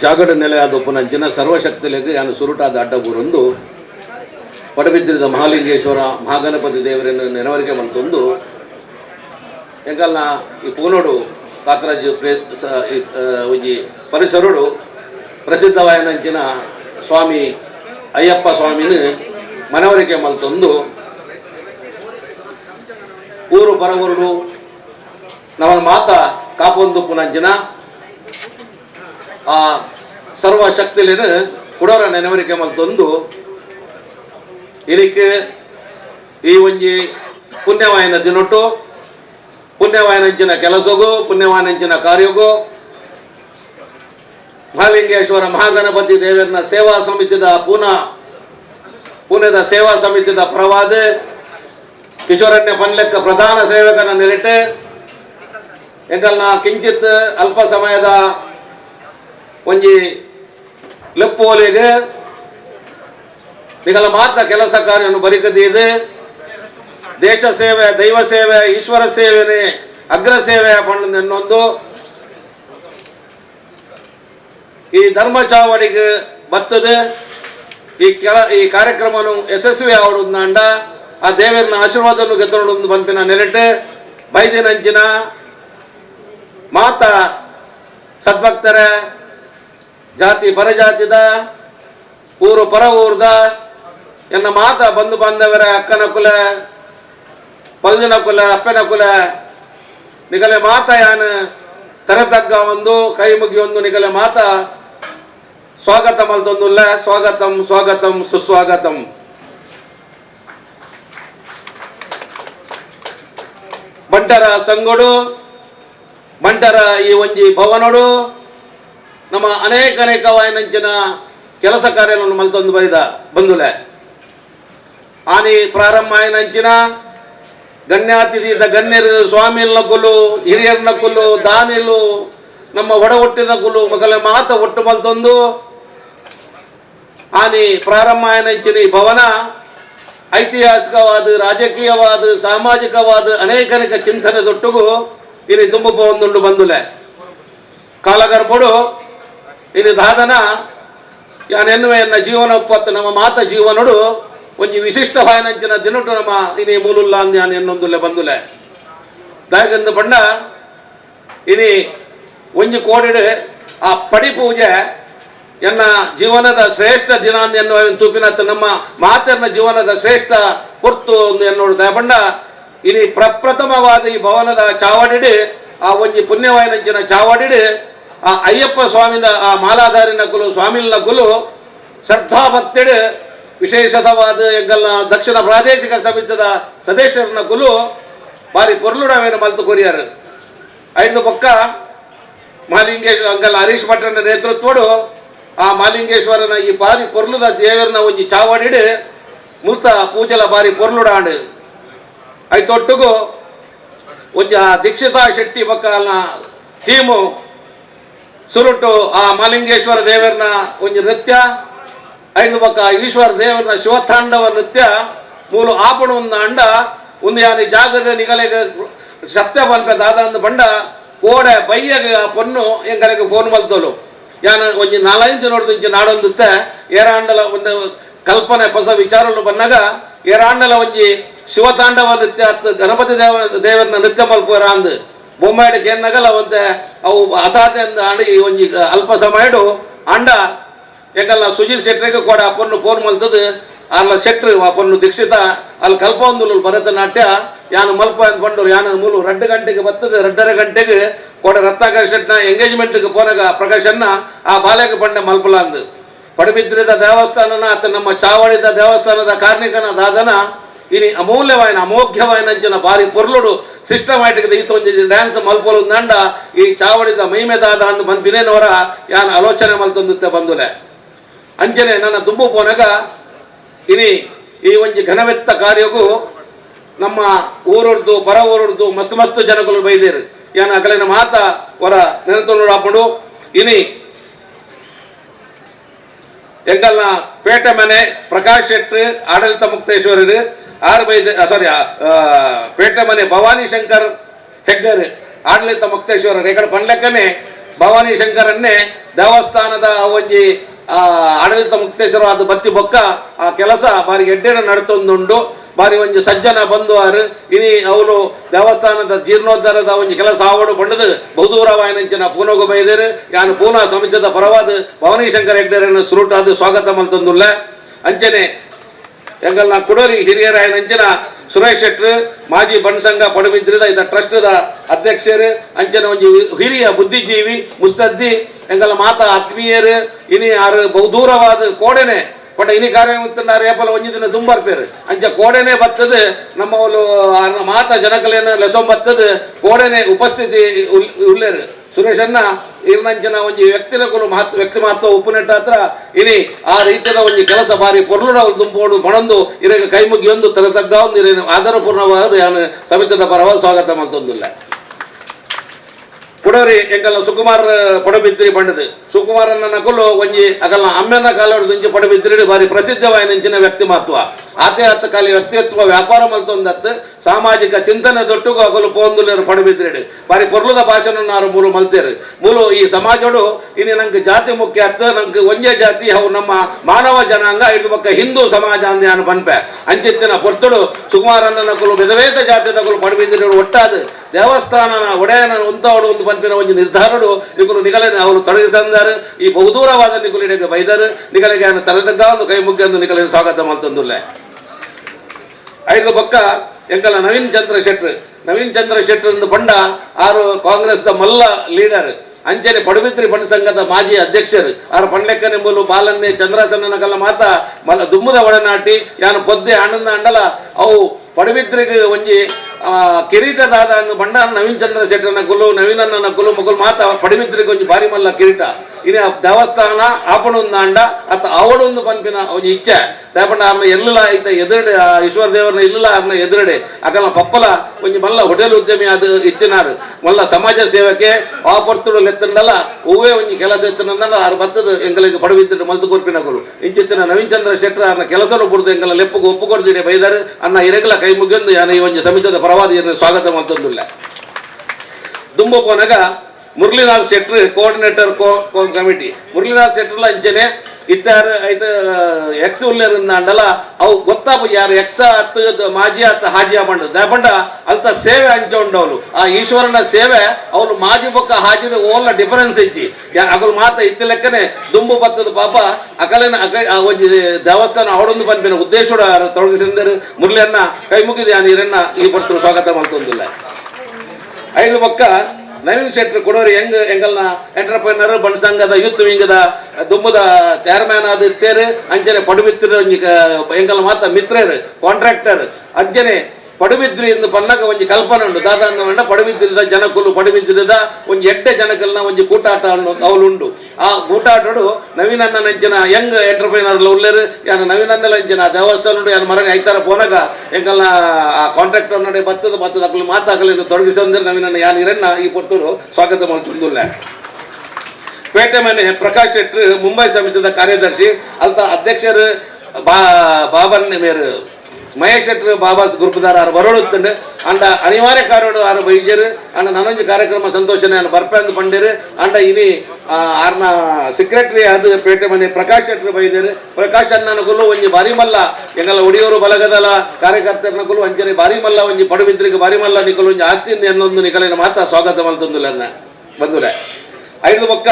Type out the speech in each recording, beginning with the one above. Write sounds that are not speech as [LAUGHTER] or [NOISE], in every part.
ಜಾಗಡ ನೆಲೆಯಾದ ಉಪನಂಚಿನ ಸರ್ವಶಕ್ತಿಲೆಗೆ ಯಾನು ಸುರುಟಾದ ಅಡ್ಡಗೂರೊಂದು ಪಡಬಿದ್ದಿರಿದ ಮಹಾಲಿಂಗೇಶ್ವರ ಮಹಾಗಣಪತಿ ದೇವರನ್ನು ನೆನವರಿಕೆ ಮಲ್ತೊಂದು ಎಂಕಲ್ನ ಈ ಪೂನೋಡು ಕಾಕರಾಜ್ ಪ್ರೇ ಒಂಜಿ ಪರಿಸರಡು ಪ್ರಸಿದ್ಧವಾಯನಂಚಿನ ಸ್ವಾಮಿ ಅಯ್ಯಪ್ಪ ಸ್ವಾಮಿನ ಮನವರಿಕೆ ಮಲ್ತೊಂದು ಊರು ಬರಗುರುಡು ನಮ್ಮ ಮಾತ ಕಾಪೊಂದು ಪುನಂಚಿನ ಆ ಸರ್ವ ಸರ್ವಶಕ್ತಿಲಿನ ಕುಡೋರ ನೆನವರಿಕೆ ಮಲ್ತೊಂದು ಇದಕ್ಕೆ ಈ ಒಂಜಿ ಪುಣ್ಯವಾಯನ ದಿನೊಟ್ಟು ಪುಣ್ಯವಾಯನಂಚಿನ ಕೆಲಸಗೂ ಪುಣ್ಯವಾಯನಂಚಿನ ಕಾರ್ಯಗೂ ಮಹಾಲಿಂಗೇಶ್ವರ ಮಹಾಗಣಪತಿ ದೇವರನ್ನ ಸೇವಾ ಸಮಿತಿದ ಪೂನ, ಪುಣ್ಯದ ಸೇವಾ ಸಮಿತಿದ ಪ್ರವಾದ, ಕಿಶೋರಣ್ಯ ಪನ್ಲೆಕ್ಕ ಪ್ರಧಾನ ಸೇವಕನ ನೆರಟೆ, ಎಂಕಲ್ನ ಕಿಂಚಿತ್ ಅಲ್ಪ ಸಮಯದ ಒಂಜಿ ಲೆಪ್ಪೋಲೆಗೆ ನಿಗಲ ಮಾತ ಕೆಲಸ ಕಾರ್ಯವನ್ನು ಬರಿಕದಿದೆ. ದೇಶ ಸೇವೆ, ದೈವ ಸೇವೆ, ಈಶ್ವರ ಸೇವೆನೆ, ಅಗ್ರ ಸೇವೆ ಪಣ್ಣೊಂದು ಈ ಧರ್ಮ ಚಾವಡಿಗೆ ಬರ್ತದೆ. ಈ ಕೆಲ, ಈ ಕಾರ್ಯಕ್ರಮವನ್ನು ಯಶಸ್ವಿ ಆವಡುಂದಾಂಡ ಆ ದೇವರನ್ನ ಆಶೀರ್ವಾದವನ್ನು ಗೆದ್ದೊಂದು ಬಂಪಿನ ನೆಲೆಟೆ ಬೈದಿನಂಚಿನ ಮಾತ ಸದ್ಭಕ್ತರ ಜಾತಿ ಪರಜಾತಿದ ಊರು ಪರ ಊರ್ದ, ಎನ್ನ ಮಾತ ಬಂಧು ಬಾಂಧವರ, ಅಕ್ಕನ ಕುಲ ಪಲ್ದಿನ ಕುಲ, ಅಪ್ಪನ ಕುಲ, ನಿಗಲೆ ಮಾತ ಯಾನ? ತರತಗ್ಗ ಒಂದು, ಕೈ ಮುಗಿಯೊಂದು ನಿಗಲೆ ಮಾತ. ಸ್ವಾಗತ ಮಲ್ತೊಂದುಲ್ಲ ಸ್ವಾಗತಂ ಸ್ವಾಗತಂ, ಸುಸ್ವಾಗತಂ. ಬಂಟರ ಸಂಗೊಡು ಬಂಟರ ಈ ಒಂಜಿ ಭವನಡು ನಮ್ಮ ಅನೇಕ ಅನೇಕ ವಾಯನಂಚಿನ ಕೆಲಸ ಕಾರ್ಯಗಳನ್ನು ಮಲ್ತೊಂದು ಬೈದ ಬಂದುಲೆ. ಆನಿ ಪ್ರಾರಂಭ ಆಯ್ನಂಚಿನ ಗಣ್ಯಾತಿಥಿ ಗಣ್ಯರು ಸ್ವಾಮಿಲ್ನ ಕುಲು ಹಿರಿಯರ್ನ ಕುಲು ದಾನಿಲು ನಮ್ಮ ಒಡ ಹುಟ್ಟಿದ ಕುಲು ಮಗಲ ಮಾತ ಒಟ್ಟು ಮಲ್ತೊಂದು. ಆನಿ ಪ್ರಾರಂಭ ಆಯ್ನಂಚಿನ ಭವನ ಐತಿಹಾಸಿಕವಾದ, ರಾಜಕೀಯವಾದ, ಸಾಮಾಜಿಕವಾದ ಅನೇಕ ಅನೇಕ ಚಿಂತನೆ ತೊಟ್ಟಿಗೂ ಇಲ್ಲಿ ತುಂಬ ಬಂದುಲೆ. ಕಾಲಗರ್ಭಡು ಇಲ್ಲಿ ದಾದನ ಯಾನೆನ್ನುವೆ ಎನ್ನ ಜೀವನ ಉತ್ಪತ್ತು ನಮ್ಮ ಮಾತ ಜೀವನಡು ಒಂಜಿ ವಿಶಿಷ್ಟವಾಯನಂಚಿನ ದಿನಟು ನಮ್ಮ ಇನಿ ಮೂಲುಲ್ಲ ಅಂದ್ಯಾನ್ ಎನ್ನೊಂದುಲ್ಲೆ ಬಂದುಲೆ ದಾಯಗಂದು ಪಂಡ ಇನಿ ಒಂಜಿ ಕೋಡಿಡು ಆ ಪಡಿ ಪೂಜೆ, ಎನ್ನ ಜೀವನದ ಶ್ರೇಷ್ಠ ದಿನ ಅಂದ್ ಎನ್ನುವ ತೂಪಿನತ್ತ ನಮ್ಮ ಮಾತರ್ನ ಜೀವನದ ಶ್ರೇಷ್ಠ ಹೊರ್ತು ಒಂದು ಎನ್ನೋಡು. ದಯಪಂಡ ಇನಿ ಪ್ರಪ್ರಥಮವಾದ ಈ ಭವನದ ಚಾವಡಿಡಿ, ಆ ಒಂಜಿ ಪುಣ್ಯವಾಯನಂಚಿನ ಚಾವಡಿಡು ಆ ಅಯ್ಯಪ್ಪ ಸ್ವಾಮಿನ, ಆ ಮಾಲಾಧಾರಿ ಕುಲು ಸ್ವಾಮಿಲ್ ಶ್ರದ್ಧಾ ಭಕ್ತಿಡು ವಿಶೇಷತವಾದ ಎಗ್ಗಲ್ಲ ದಕ್ಷಿಣ ಪ್ರಾದೇಶಿಕ ಸಮಿತದ ಸದೇಶರ ಕುಲು ಬಾರಿ ಪೊರ್ಲುಡವೇನು ಮಲ್ತು ಕೊರಿಯರ್. ಐದು ಪಕ್ಕ ಮಾಲಿಂಗೇಶ್ವರ ಅಂಗಲ್ಲ ಹರೀಶ್ ಭಟ್ರನ ನೇತೃತ್ವಡು ಆ ಮಾಲಿಂಗೇಶ್ವರನ ಈ ಬಾರಿ ಪೊರ್ಲುದ ದೇವರನ ಒಂಜಿ ಚಾವಡಿಡು ಮುಲ್ತ ಪೂಜಲ ಬಾರಿ ಪೊರ್ಲುಡಾಂಡು ಒಂಜಿ ಆ ದೀಕ್ಷಿತಾ ಶೆಟ್ಟಿ ಪಕ್ಕ ಟೀಮು ಸುರುಟು ಆ ಮಲಿಂಗೇಶ್ವರ ದೇವರನ್ನ ಒಂದು ನೃತ್ಯ ಐದು ಪಕ್ಕ ಈಶ್ವರ ದೇವರನ ಶಿವತಾಂಡವ ನೃತ್ಯ, ಮೂಲು ಆಪಣ ಒಂದು ಅಂಡ, ಒಂದು ಯಾನಿ ಜಾಗರ ನಿಗಲೆಗ ಸತ್ಯ ಬಲ್ಪದ ದಾದ ಒಂದು ಬಂಡ, ಕೋಡೆ ಬೈಯಗ ಪೊನ್ನು ಎಂಗಲೆಗೆ ಫೋನ್ ಬಲ್ತೋಲು ಯಾನ ಒಂಜಿ ನಾಲೈದು ನೋಡ್ದು ನಾಡೊಂದುತ್ತೆ, ಏರಾಂಡಲ ಒಂದು ಕಲ್ಪನೆ, ಹೊಸ ವಿಚಾರಗಳು ಬಂದಾಗ, ಏರಾಂಡಲ ಒಂಜಿ ಶಿವತಾಂಡವ ನೃತ್ಯ, ಗಣಪತಿ ದೇವ ದೇವರನ್ನ ನೃತ್ಯ ಮಲ್ಪುವರ ಅಂದ್. ಬೊಮ್ಮಾಯಿಡ್ ಕೆನ್ನಗಲ ಒಂತೆ, ಅವು ಅಸಾಧ್ಯ ಅಂಡ ಒಂದು ಒಂಜಿ ಅಲ್ಪ ಸಮಯಡು ಅಂಡ ಯಾಕಲ್ಲ ಸುಜಿಲ್ ಶೆಟ್ರಿಗೆ ಕೊಡ, ಅಪ್ಪನ್ನು ಫೋನ್ ಮಲ್ತದು, ಅಲ್ಲ ಶೆಟ್ರಿ ಅಪ್ಪನ್ನು ದೀಕ್ಷಿತ ಅಲ್ಲಿ ಬರತ ಭರತನಾಟ್ಯ ಯಾನು ಮಲ್ಪ ಅಂದ್ಕೊಂಡು ಯಾನ ಮೂಲು ರೆಡ್ ಗಂಟೆಗೆ ಬರ್ತದೆ ರೆಡ್ಡರ ಗಂಟೆಗೆ ಕೊಡ ರತ್ನಾಕರ್ ಶೆಟ್ನ ಎಂಗೇಜ್ಮೆಂಟ್ಗೆ ಪೋನಾಗ ಪ್ರಕಾಶನ್ನ ಆ ಬಾಲ್ಯಕ್ಕೆ ಬಂಡೆ ಮಲ್ಪಲ ಅಂದು ದೇವಸ್ಥಾನನ ಆತ ನಮ್ಮ ಚಾವಳಿದ ದೇವಸ್ಥಾನದ ಕಾರ್ಮಿಕನ ದಾದನ ಇನಿ ಅಮೂಲ್ಯವಾಯಿನ ಅಮೋಘ್ಯವಾಯಿನಂಚಿನ ಬಾರಿ ಪೊರ್ಲುಡು ಸಿಸ್ಟಮ್ಯಾಟಿಕ್ ಈತೊಂಜಿ ಡ್ಯಾನ್ಸ್ ಮಲ್ಪೊಲು ದಂಡ ಈ ಚಾವಡಿದ ಮೈಮೆದಾದ ಅಂದು ಬಂದ್ ಬಿನೇನವರ ಯಾನ್ ಆಲೋಚನೆ ಮಲ್ತೊಂದುತ್ತೆ ಬಂದುಲೆ. ಅಂಜನೆ ನನ್ನ ದುಂಬು ಪೋನಗ ಇನಿ ಈ ಒಂಜಿ ಘನವೆತ್ತ ಕಾರ್ಯಗೂ ನಮ್ಮ ಊರೊಡ್ದು ಬರ ಊರೊಡ್ದು ಮಸ್ತ್ ಮಸ್ತ್ ಜನಗಳು ಬೈದೇರು. ಯಾನ ಅಗಲಿನ ಮಾತ ಹೊರ ನೆನತೊಂಡು ಹಾಕೊಂಡು ಇನಿ ಎಂಗಲ್ನ ಪೇಟೆ ಮನೆ ಪ್ರಕಾಶ್ ಶೆಟ್ಟಿ ಆಡಳಿತ ಮುಕ್ತೇಶ್ವರರು ಆರು ಬೈ ಸಾರಿ ಪೇಟ ಮನೆ ಭವಾನಿ ಶಂಕರ್ ಹೆಗ್ಗರ್, ಆಡಳಿತ ಮುಕ್ತೇಶ್ವರ ಈ ಕಡೆ ಪಂಡ್ಲೆಕ್ಕನೆ ಭವಾನಿ ಶಂಕರನ್ನೇ ದೇವಸ್ಥಾನದ ಒಂಜಿ ಆಡಳಿತ ಮುಕ್ತೇಶ್ವರ ಅದು ಬತ್ತಿ ಬೊಕ್ಕ, ಆ ಕೆಲಸ ಬಾರಿ ಎಡ್ಡೆನ ನಡ್ತೊಂದುಂಡು ಬಾರಿ ಒಂಜಿ ಸಜ್ಜನ ಬಂದುವಾರು. ಇನಿ ಅವರು ದೇವಸ್ಥಾನದ ಜೀರ್ಣೋದ್ಧಾರದ ಒಂಜಿ ಕೆಲಸ ಆವಡು ಬಹುದೂರ ಬಹುದೂರವಾಯನಂಚಿನ ಪೂನೋಗ ಬೈದರು. ಯಾನು ಪೂನಾ ಸಮಿತಿಯ ಪರವಾದ ಭವಾನಿ ಶಂಕರ ಹೆಗ್ಡೆರ್ ಸುರುಟು ಅದು ಸ್ವಾಗತ ಮಲ್ತಂದುಲ್ಲ. ಅಂಚನೆ ಎಂಗಲ್ನ ಕುಡೋರಿ ಹಿರಿಯರಾಯನ ಸುರೇಶ್ ಶೆಟ್ಟರ್ ಮಾಜಿ ಬಣ್ಸಂಗ ಪಡುಬಿದ್ರಿದ ಇದ ಟ್ರಸ್ಟ್ದ ಅಧ್ಯಕ್ಷರು, ಅಂಚನ ಒಂಜಿ ಹಿರಿಯ ಬುದ್ಧಿಜೀವಿ ಮುಸ್ಸದ್ದಿ, ಎಂಗಲ ಮಾತ ಆತ್ಮೀಯರು, ಇನಿ ಆರು ಬಹುದೂರವಾದ ಕೋಡೆನೆ, ಬಟ್ ಇನಿ ಕಾರ್ಯ ಏಪಲ ಒಂಜಿ ದಿನ ದುಂಬರ್ಪೇರು. ಅಂಚ ಕೋಡೆನೆ ಬತ್ತದ, ನಮ್ಮ ಮಾತ ಜನಕಲೇನ ಲೆಸೊಂ ಬತ್ತದು ಕೋಡೆನೆ ಉಪಸ್ಥಿತಿ ಉಲ್ಲೇರು. ಸುರೇಶ್ ಅಣ್ಣ ಇರ್ನಂಚಿನ ಒಂಜಿ ವ್ಯಕ್ತಿನ ಕುಲು ಮಹತ್ವ ವ್ಯಕ್ತಿ ಮಹತ್ವ ಉಪ್ಪುನೆಟ್ಟ ಹತ್ರ ಇನಿ ಆ ರೀತಿಯ ಒಂಜಿ ಕೆಲಸ ಬಾರಿ ಪೊರ್ಲುಡ ತುಂಬೋಡು ಬಣಂದು, ಇರಗ ಕೈ ಮುಗಿಯೊಂದು ತಲೆ ತಗ್ಗ ಒಂದು ಇರೇನು ಆಧಾರಪೂರ್ಣವಾದ ಸಮಿತದ ಪರವಾಗಿ ಸ್ವಾಗತ ಮಾಡ್ತೊಂದಿಲ್ಲ. ಪುಡೋರಿ ಎಂಕಲ್ನ ಸುಕುಮಾರ್ ಪಡಬಿದ್ರಿ ಪಂಡದು ಸುಕುಮಾರ ಅನ್ನ ನಕಲು ಒಂಜಿ ಅಕಲ್ನ ಅಮ್ಮೆನ ಕಾಲೋಡು ದುಂಚಿ ಪಡಬಿದ್ರಿ ಬಾರಿ ಪ್ರಸಿದ್ಧವಾಯಿನಂಚಿನ ವ್ಯಕ್ತಿ ಮಹತ್ವ ಆತೆ ಹತ್ತ ಕಾಲಿ ವ್ಯಕ್ತಿತ್ವ ವ್ಯಾಪಾರ ಮಲ್ತೊಂದತ್ತು, ಸಾಮಾಜಿಕ ಚಿಂತನೆ ದೊಟ್ಟುಗು ಅಗಲು ಪೋಂದುಲೇರು ಪಡಬಿದ್ರಿ ಬಾರಿ ಪೊರ್ಲುದ ಭಾಷೆನಾರು ಮೂಲು ಮಲ್ತೇರು. ಮೂಲು ಈ ಸಮಾಜಡು ಇನ್ನು ನಂಗೆ ಜಾತಿ ಮುಖ್ಯ ಅತ್ತ ನಂಗೆ ಒಂಜೇ ಜಾತಿ ಅವು ನಮ್ಮ ಮಾನವ ಜನಾಂಗ ಇದು ಪಕ್ಕ ಹಿಂದೂ ಸಮಾಜ ಅಂದೆ ನಾನು ಪನ್ಪೆ ಅಂಚಿತ್ತಿನ ಪೊರ್ತುಡು ಸುಕುಮಾರನ್ನ ನಕಲು ವಿಧವೇದ ಜಾತಿ ತಗಲು ಪಡಬಿದ್ರಿ ಒಟ್ಟಾದ. ದೇವಸ್ಥಾನ ಒಡೆಯನ ಉಂತವಡು ಒಂದು ಪಂಪಿನ ಒಂದು ನಿರ್ಧಾರಡು ನಿಗುಲು ನಿಗಲನೆ ಅವರು ತೊಡಗಿಸಂದಾರು. ಈ ಬಹುದೂರವಾದ ನಿಗುಲಿಡೆಗೆ ಬೈದರು ನಿಗಲಿಗೆ ಅನ್ನು ತಲೆದಗ್ಗ ಒಂದು ಕೈ ಮುಗ್ಗನ್ನು ನಿಗಲಿನ ಸ್ವಾಗತ ಮಾಡ್ತಂದುಲ್ಲೆ. ಐದು ಪಕ್ಕ ಎಂಕಲ ನವೀನ್ ಚಂದ್ರ ಶೆಟ್ರ್. ನವೀನ್ ಚಂದ್ರ ಶೆಟ್ರ್ ಎಂದು ಬಂಡ ಆರು ಕಾಂಗ್ರೆಸ್ ದ ಮಲ್ಲ ಲೀಡರ್ ಅಂಚನೆ ಪಡುಬಿದ್ರಿ ಪಂಡ ಸಂಘದ ಮಾಜಿ ಅಧ್ಯಕ್ಷರು. ಆರು ಪಂಡ್ಲೆಕ್ಕನೆಂಬಲು ಬಾಲನ್ನೆ ಚಂದ್ರಸನ್ನನ ಕಲ್ಲ ಮಾತ ಮಲ್ಲ ದುಮ್ಮದ ಒಡನಾಟಿ, ಯಾನು ಪೊದ್ದೆ ಆನಂದ ಅಂಡಲ, ಅವು ಪಡುಬಿದ್ರಿಗೆ ಒಂಜಿ ಕಿರೀಟದಾದ ಅಂದು ನವೀನ್ ಚಂದ್ರ ಶೆಟ್ಟನ ಕುಲು ನವೀನನ್ನ ಕುಲು ಮಗುಲು ಮಾತ ಪಡುಬಿದ್ರಿಗೆ ಒಂಜಿ ಬಾರಿ ಮಲ್ಲ ಕಿರೀಟ. ಇನ್ನು ದೇವಸ್ಥಾನ, ಆಪಣೊಂದು ಅಂಡ ಅತ್ತ ಅವಡೊಂದು ಪಂಪಿನ ಒಂಜಿ ಇಚ್ಛೆ. ದೇಪಂಡ ಆರ್ನ ಎಲ್ಲಲ ಐತ ಎದುರುಡೆ ಈಶ್ವರ ದೇವರನ್ನ ಇಲ್ಲಲ ಆರ್ನ ಎದುರುಡೆ. ಅಕಲ ಪಪ್ಪಲ, ಒಂಜಿ ಮಲ್ಲ ಹೋಟೆಲ್ ಉದ್ಯಮಿ ಅದು ಇತ್ತಿನಾರು. ಮಲ್ಲ ಸಮಾಜ ಸೇವಕ್ಕೆ ಆ ಪೊರ್ತುಡು ಲೆತ್ತಂಡಲ ಹೂವೇ ಒಂಜಿ ಕೆಲಸ ಎತ್ತನಂದಲ್ಲ ಆರು ಬತ್ತದ ಎಂಗಲಿಗೆ ಪಡುಬಿದ್ದು ಮಲ್ತು ಕೊರ್ಪಿನಗಳು ಇಂಚಿತ್ತಿನ ನವೀನ್ ಚಂದ್ರ ಶೆಟ್ಟರ್ ಆರ್ನ ಕೆಲಸನು ಬುಡ್ದು ಎಂಗಲ ಲೆಪ್ಪು ಒಪ್ಪು ಕೊಡ್ದಿಡೆ ಬೈದಾರು. ಅನ್ನ ಇರಗಲ ಕೈ ಮುಗಿಯೊಂದು ಯಾನ ಈ ಒಂಜಿ ಸಮಿತಿದ ಪರವಾದ ಇರ್ನ ಸ್ವಾಗತ ಮಾಡ್ತಂದಿಲ್ಲ. ದುಂಬು ಪೋನಾಗ ಮುರಳೀನಾಥ್ ಶೆಟ್ರ್ ಕೋಆರ್ಡಿನೇಟರ್ ಕಮಿಟಿ ಮುರಳೀನಾಥ್ ಶೆಟ್ರಲ್ಲ ಅಂಚನೆ ಇತ್ತ ಐತ ಎಕ್ಸ್ ಉಲ್ಲೇರಿಂದ ಅಂಡಲ ಅವು ಗೊತ್ತಾಪ ಯಾರು ಎಕ್ಸ ಹತ್ತು ಮಾಜಿ ಹತ್ತು ಹಾಜಿಯ ಬಂಡು ದಯಪಂಡ ಅಂತ ಸೇವೆ ಹಂಚೊಂಡವಳು ಆ ಈಶ್ವರನ ಸೇವೆ ಅವ್ರು ಮಾಜಿ ಬೊಕ್ಕ ಹಾಜಿನ ಓಲ್ಲ ಡಿಫರೆನ್ಸ್ ಇಚ್ಚಿ ಅಗಲು ಮಾತ ಇತ್ತ ಲೆಕ್ಕನೆ ದುಂಬು ಬತ್ತದ ಪಾಪ ಅಕಲಿನ ಒಂಜಿ ದೇವಸ್ಥಾನ ಅವಡೊಂದು ಪಂಪಿನ ಉದ್ದೇಶೋಡ ತೊಡಗಿಸಿದರು ಮುರಳಿಯನ್ನ ಕೈ ಮುಗಿದು ನೀರನ್ನ ಈ ಬರ್ತರು ಸ್ವಾಗತ ಮಾಡ್ತೊಂದಿಲ್ಲ. ಐದು ಪಕ್ಕ ನವೀನ್ ಶೆಟ್ರ್ ಕೊಡೋರು ಹೆಂಗ್, ಹೆಂಗಲ್ನ ಎಂಟರ್ಪ್ರೈನರ್ ಬಣ್ಣ ಸಂಘದ, ಯೂತ್ ವಿಂಗದ, ದುಮ್ಮದ ಚೇರ್ಮನ್ ಅದು ಇತ್ತೇರು ಅಂಚನೆ ಪಡುಬಿತ್ತಿರ ಎಂಗಲ್ ಮಾತ ಮಿತ್ರರು ಕಾಂಟ್ರಾಕ್ಟರ್ ಅಂಚನೆ ಪಡುಬಿದ್ರಿ ಎಂದು ಪನ್ನಗ ಒಂಜಿ ಕಲ್ಪನೆ ಉಂಡು ದಾದಾಂದ ಮಂಡ ಪಡುಬಿದ್ರಿದ ಜನಕುಲು, ಪಡುಬಿದ್ರಿದ ಒಂಜಿ ಎಡ್ಡೆ ಜನಕಲ್ನ ಒಂಜಿ ಕೂಟಾಟ ಅನ್ನೋ ಅವಲುಂಡು ಆ ಕೂಟಾಟಡು ನವೀನನ್ನ ನಂಚಿನ ಯಂಗ್ ಎಂಟರ್ಪ್ರೈನರ್ ಉಳ್ಳೇರು ಯಾನ ನವೀನನ್ನ ಅಂಚಿನ ದೇವಸ್ಥಾನ ಉಂಡು ಯಾನ ಮರಣ ಐತಾರ ಪೋನಾಗ, ಎಂಕಲ್ನ ಆ ಕಾಂಟ್ರಾಕ್ಟರ್ ನಡೆ ಬತ್ತದ ಬತ್ತದ ಅಕಲು ಮಾತಾಕಲಿನ ತೊಡಗಿಸಂದ್ರೆ ನವೀನನ್ನ ಯಾನ ಇರನ್ನ ಈ ಪೊರ್ತುಡು ಸ್ವಾಗತ ಮಾಡ್ತಿದ್ದುಲ್ಲ ಪೇಟೆ ಮನೆ ಪ್ರಕಾಶ್ ಶೆಟ್ರ್, ಮುಂಬೈ ಸಮಿತಿದ ಕಾರ್ಯದರ್ಶಿ, ಅಲ್ತ ಅಧ್ಯಕ್ಷರು ಬಾ ಬಾಬನ್ ಮೇರು. ಮಹೇಶ್ ಶೆಟ್ಟರ್ ಬಾಬಾಸ್ ಗುರುಪುದಾರ ಅವರು ಬರೋಡುತ್ತಂಡು ಅಂಡ ಅನಿವಾರ್ಯ ಕಾರೋಡು ಆರು ಬೈಜರು. ಅಂಡ ನನೊಂದು ಕಾರ್ಯಕ್ರಮ ಸಂತೋಷನೆ ನಾನು ಬರ್ಪಂದು ಪಂಡಿರು. ಅಂಡ ಇನಿ ಆರ್ನ ಸೆಕ್ರೆಟರಿ ಅದು ಪೇಟೆ ಮನೆ ಪ್ರಕಾಶ್ ಶೆಟ್ಟರ್ ಬೈದರು. ಪ್ರಕಾಶ್ ಅಣ್ಣನಗುಲು ಒಂಜಿ ಬಾರಿ ಮಲ್ಲ. ಎಂಗಲ್ಲ ಒಡಿಯೋರು ಬಲಗದಲ ಕಾರ್ಯಕರ್ತರನಗುಲು ಅಂಜನೆ ಬಾರಿ ಮಲ್ಲ, ಒಂಜಿ ಪಡುಬಿದ್ರಿಗೆ ಬಾರಿ ಮಲ್ಲ ನಿಕಲು, ಒಂಜಿ ಆಸ್ತಿಯಿಂದ ಎನ್ನೊಂದು ನಿಕಲಿನ ಮಾತ ಸ್ವಾಗತ ಮಲ್ತಂದುಲ್ಲ ಬಂದುರೆ. ಐದು ಪಕ್ಕ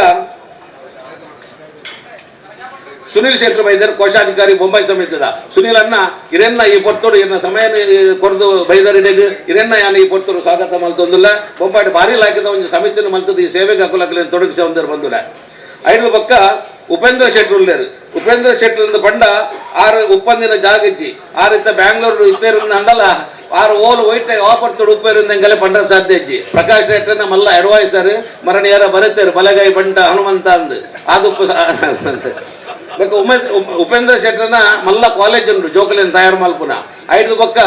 ಸುನಿಲ್ ಶೇಖರ್ ಬೈದರ್, ಕೋಶಾಧಿಕಾರಿ ಮುಂಬೈ ಸಮಿತಿದ. ಸುನಿಲ್ ಅಣ್ಣ, ಇರೆನ್ನ ಈ ಪೊರ್ತೋಡು ಇನ್ನ ಸಮಯ ಕೊರದು ಬೈದರಿಡೆಗ್ ಇರೆನ್ನ ಯಾನ ಈ ಪೊರ್ತೋಡು ಸ್ವಾಗತ ಮಲ್ತೊಂದಿಲ್ಲ. ಬೊಂಬಾಟಿ ಭಾರಿ ಲಾಕಿದ ಒಂದು ಸಮಿತಿನ ಮಲ್ತದ, ಈ ಸೇವೆಗೆ ಹಾಕಲಕ್ಕೆ ತೊಡಗಿಸಿ ಒಂದರ ಬಂದಿಲ್ಲ ಐದು ಪಕ್ಕ ಉಪೇಂದ್ರ ಶೆಟ್ಟರು ಉಳ್ಳೇರು ಉಪೇಂದ್ರ ಶೆಟ್ರ್ ಇಂದ ಪಂಡ ಆರು ಉಪ್ಪಂದಿನ ಜಾಗಿಜ್ಜಿ ಆರಿತ್ತ ಬ್ಯಾಂಗ್ಳೂರು ಇತ್ತೇರಿಂದ ಅಂಡಲ್ಲ ಆರು ಓಲು ಒಯ್ಟ ವಾಪರ್ತೋಡು ಉಪ್ಪೇರಿಂದ ಎಂಗಲೆ ಪಂಡ ಸಾಧ್ಯ ಅಜ್ಜಿ ಪ್ರಕಾಶ್ ಶೆಟ್ಟರ್ನ ಮಲ್ಲ ಅಡ್ವೈಸರ್ ಮರಣಿಯರ ಬರುತ್ತಾರೆ, ಬಲಗೈ ಬಂಡ ಹನುಮಂತ ಅಂದ್. ಸಾ- ಬೇಕು, ಉಮೇಶ್ ಉಪೇಂದ್ರ ಶೆಟ್ಟರ್ನ ಮಲ್ಲ ಕಾಲೇಜ್ ಉಂಟು, ಜೋಕಲಿನ ತಯಾರು ಮಲ್ಪುನ ಐದು ಪಕ್ಕ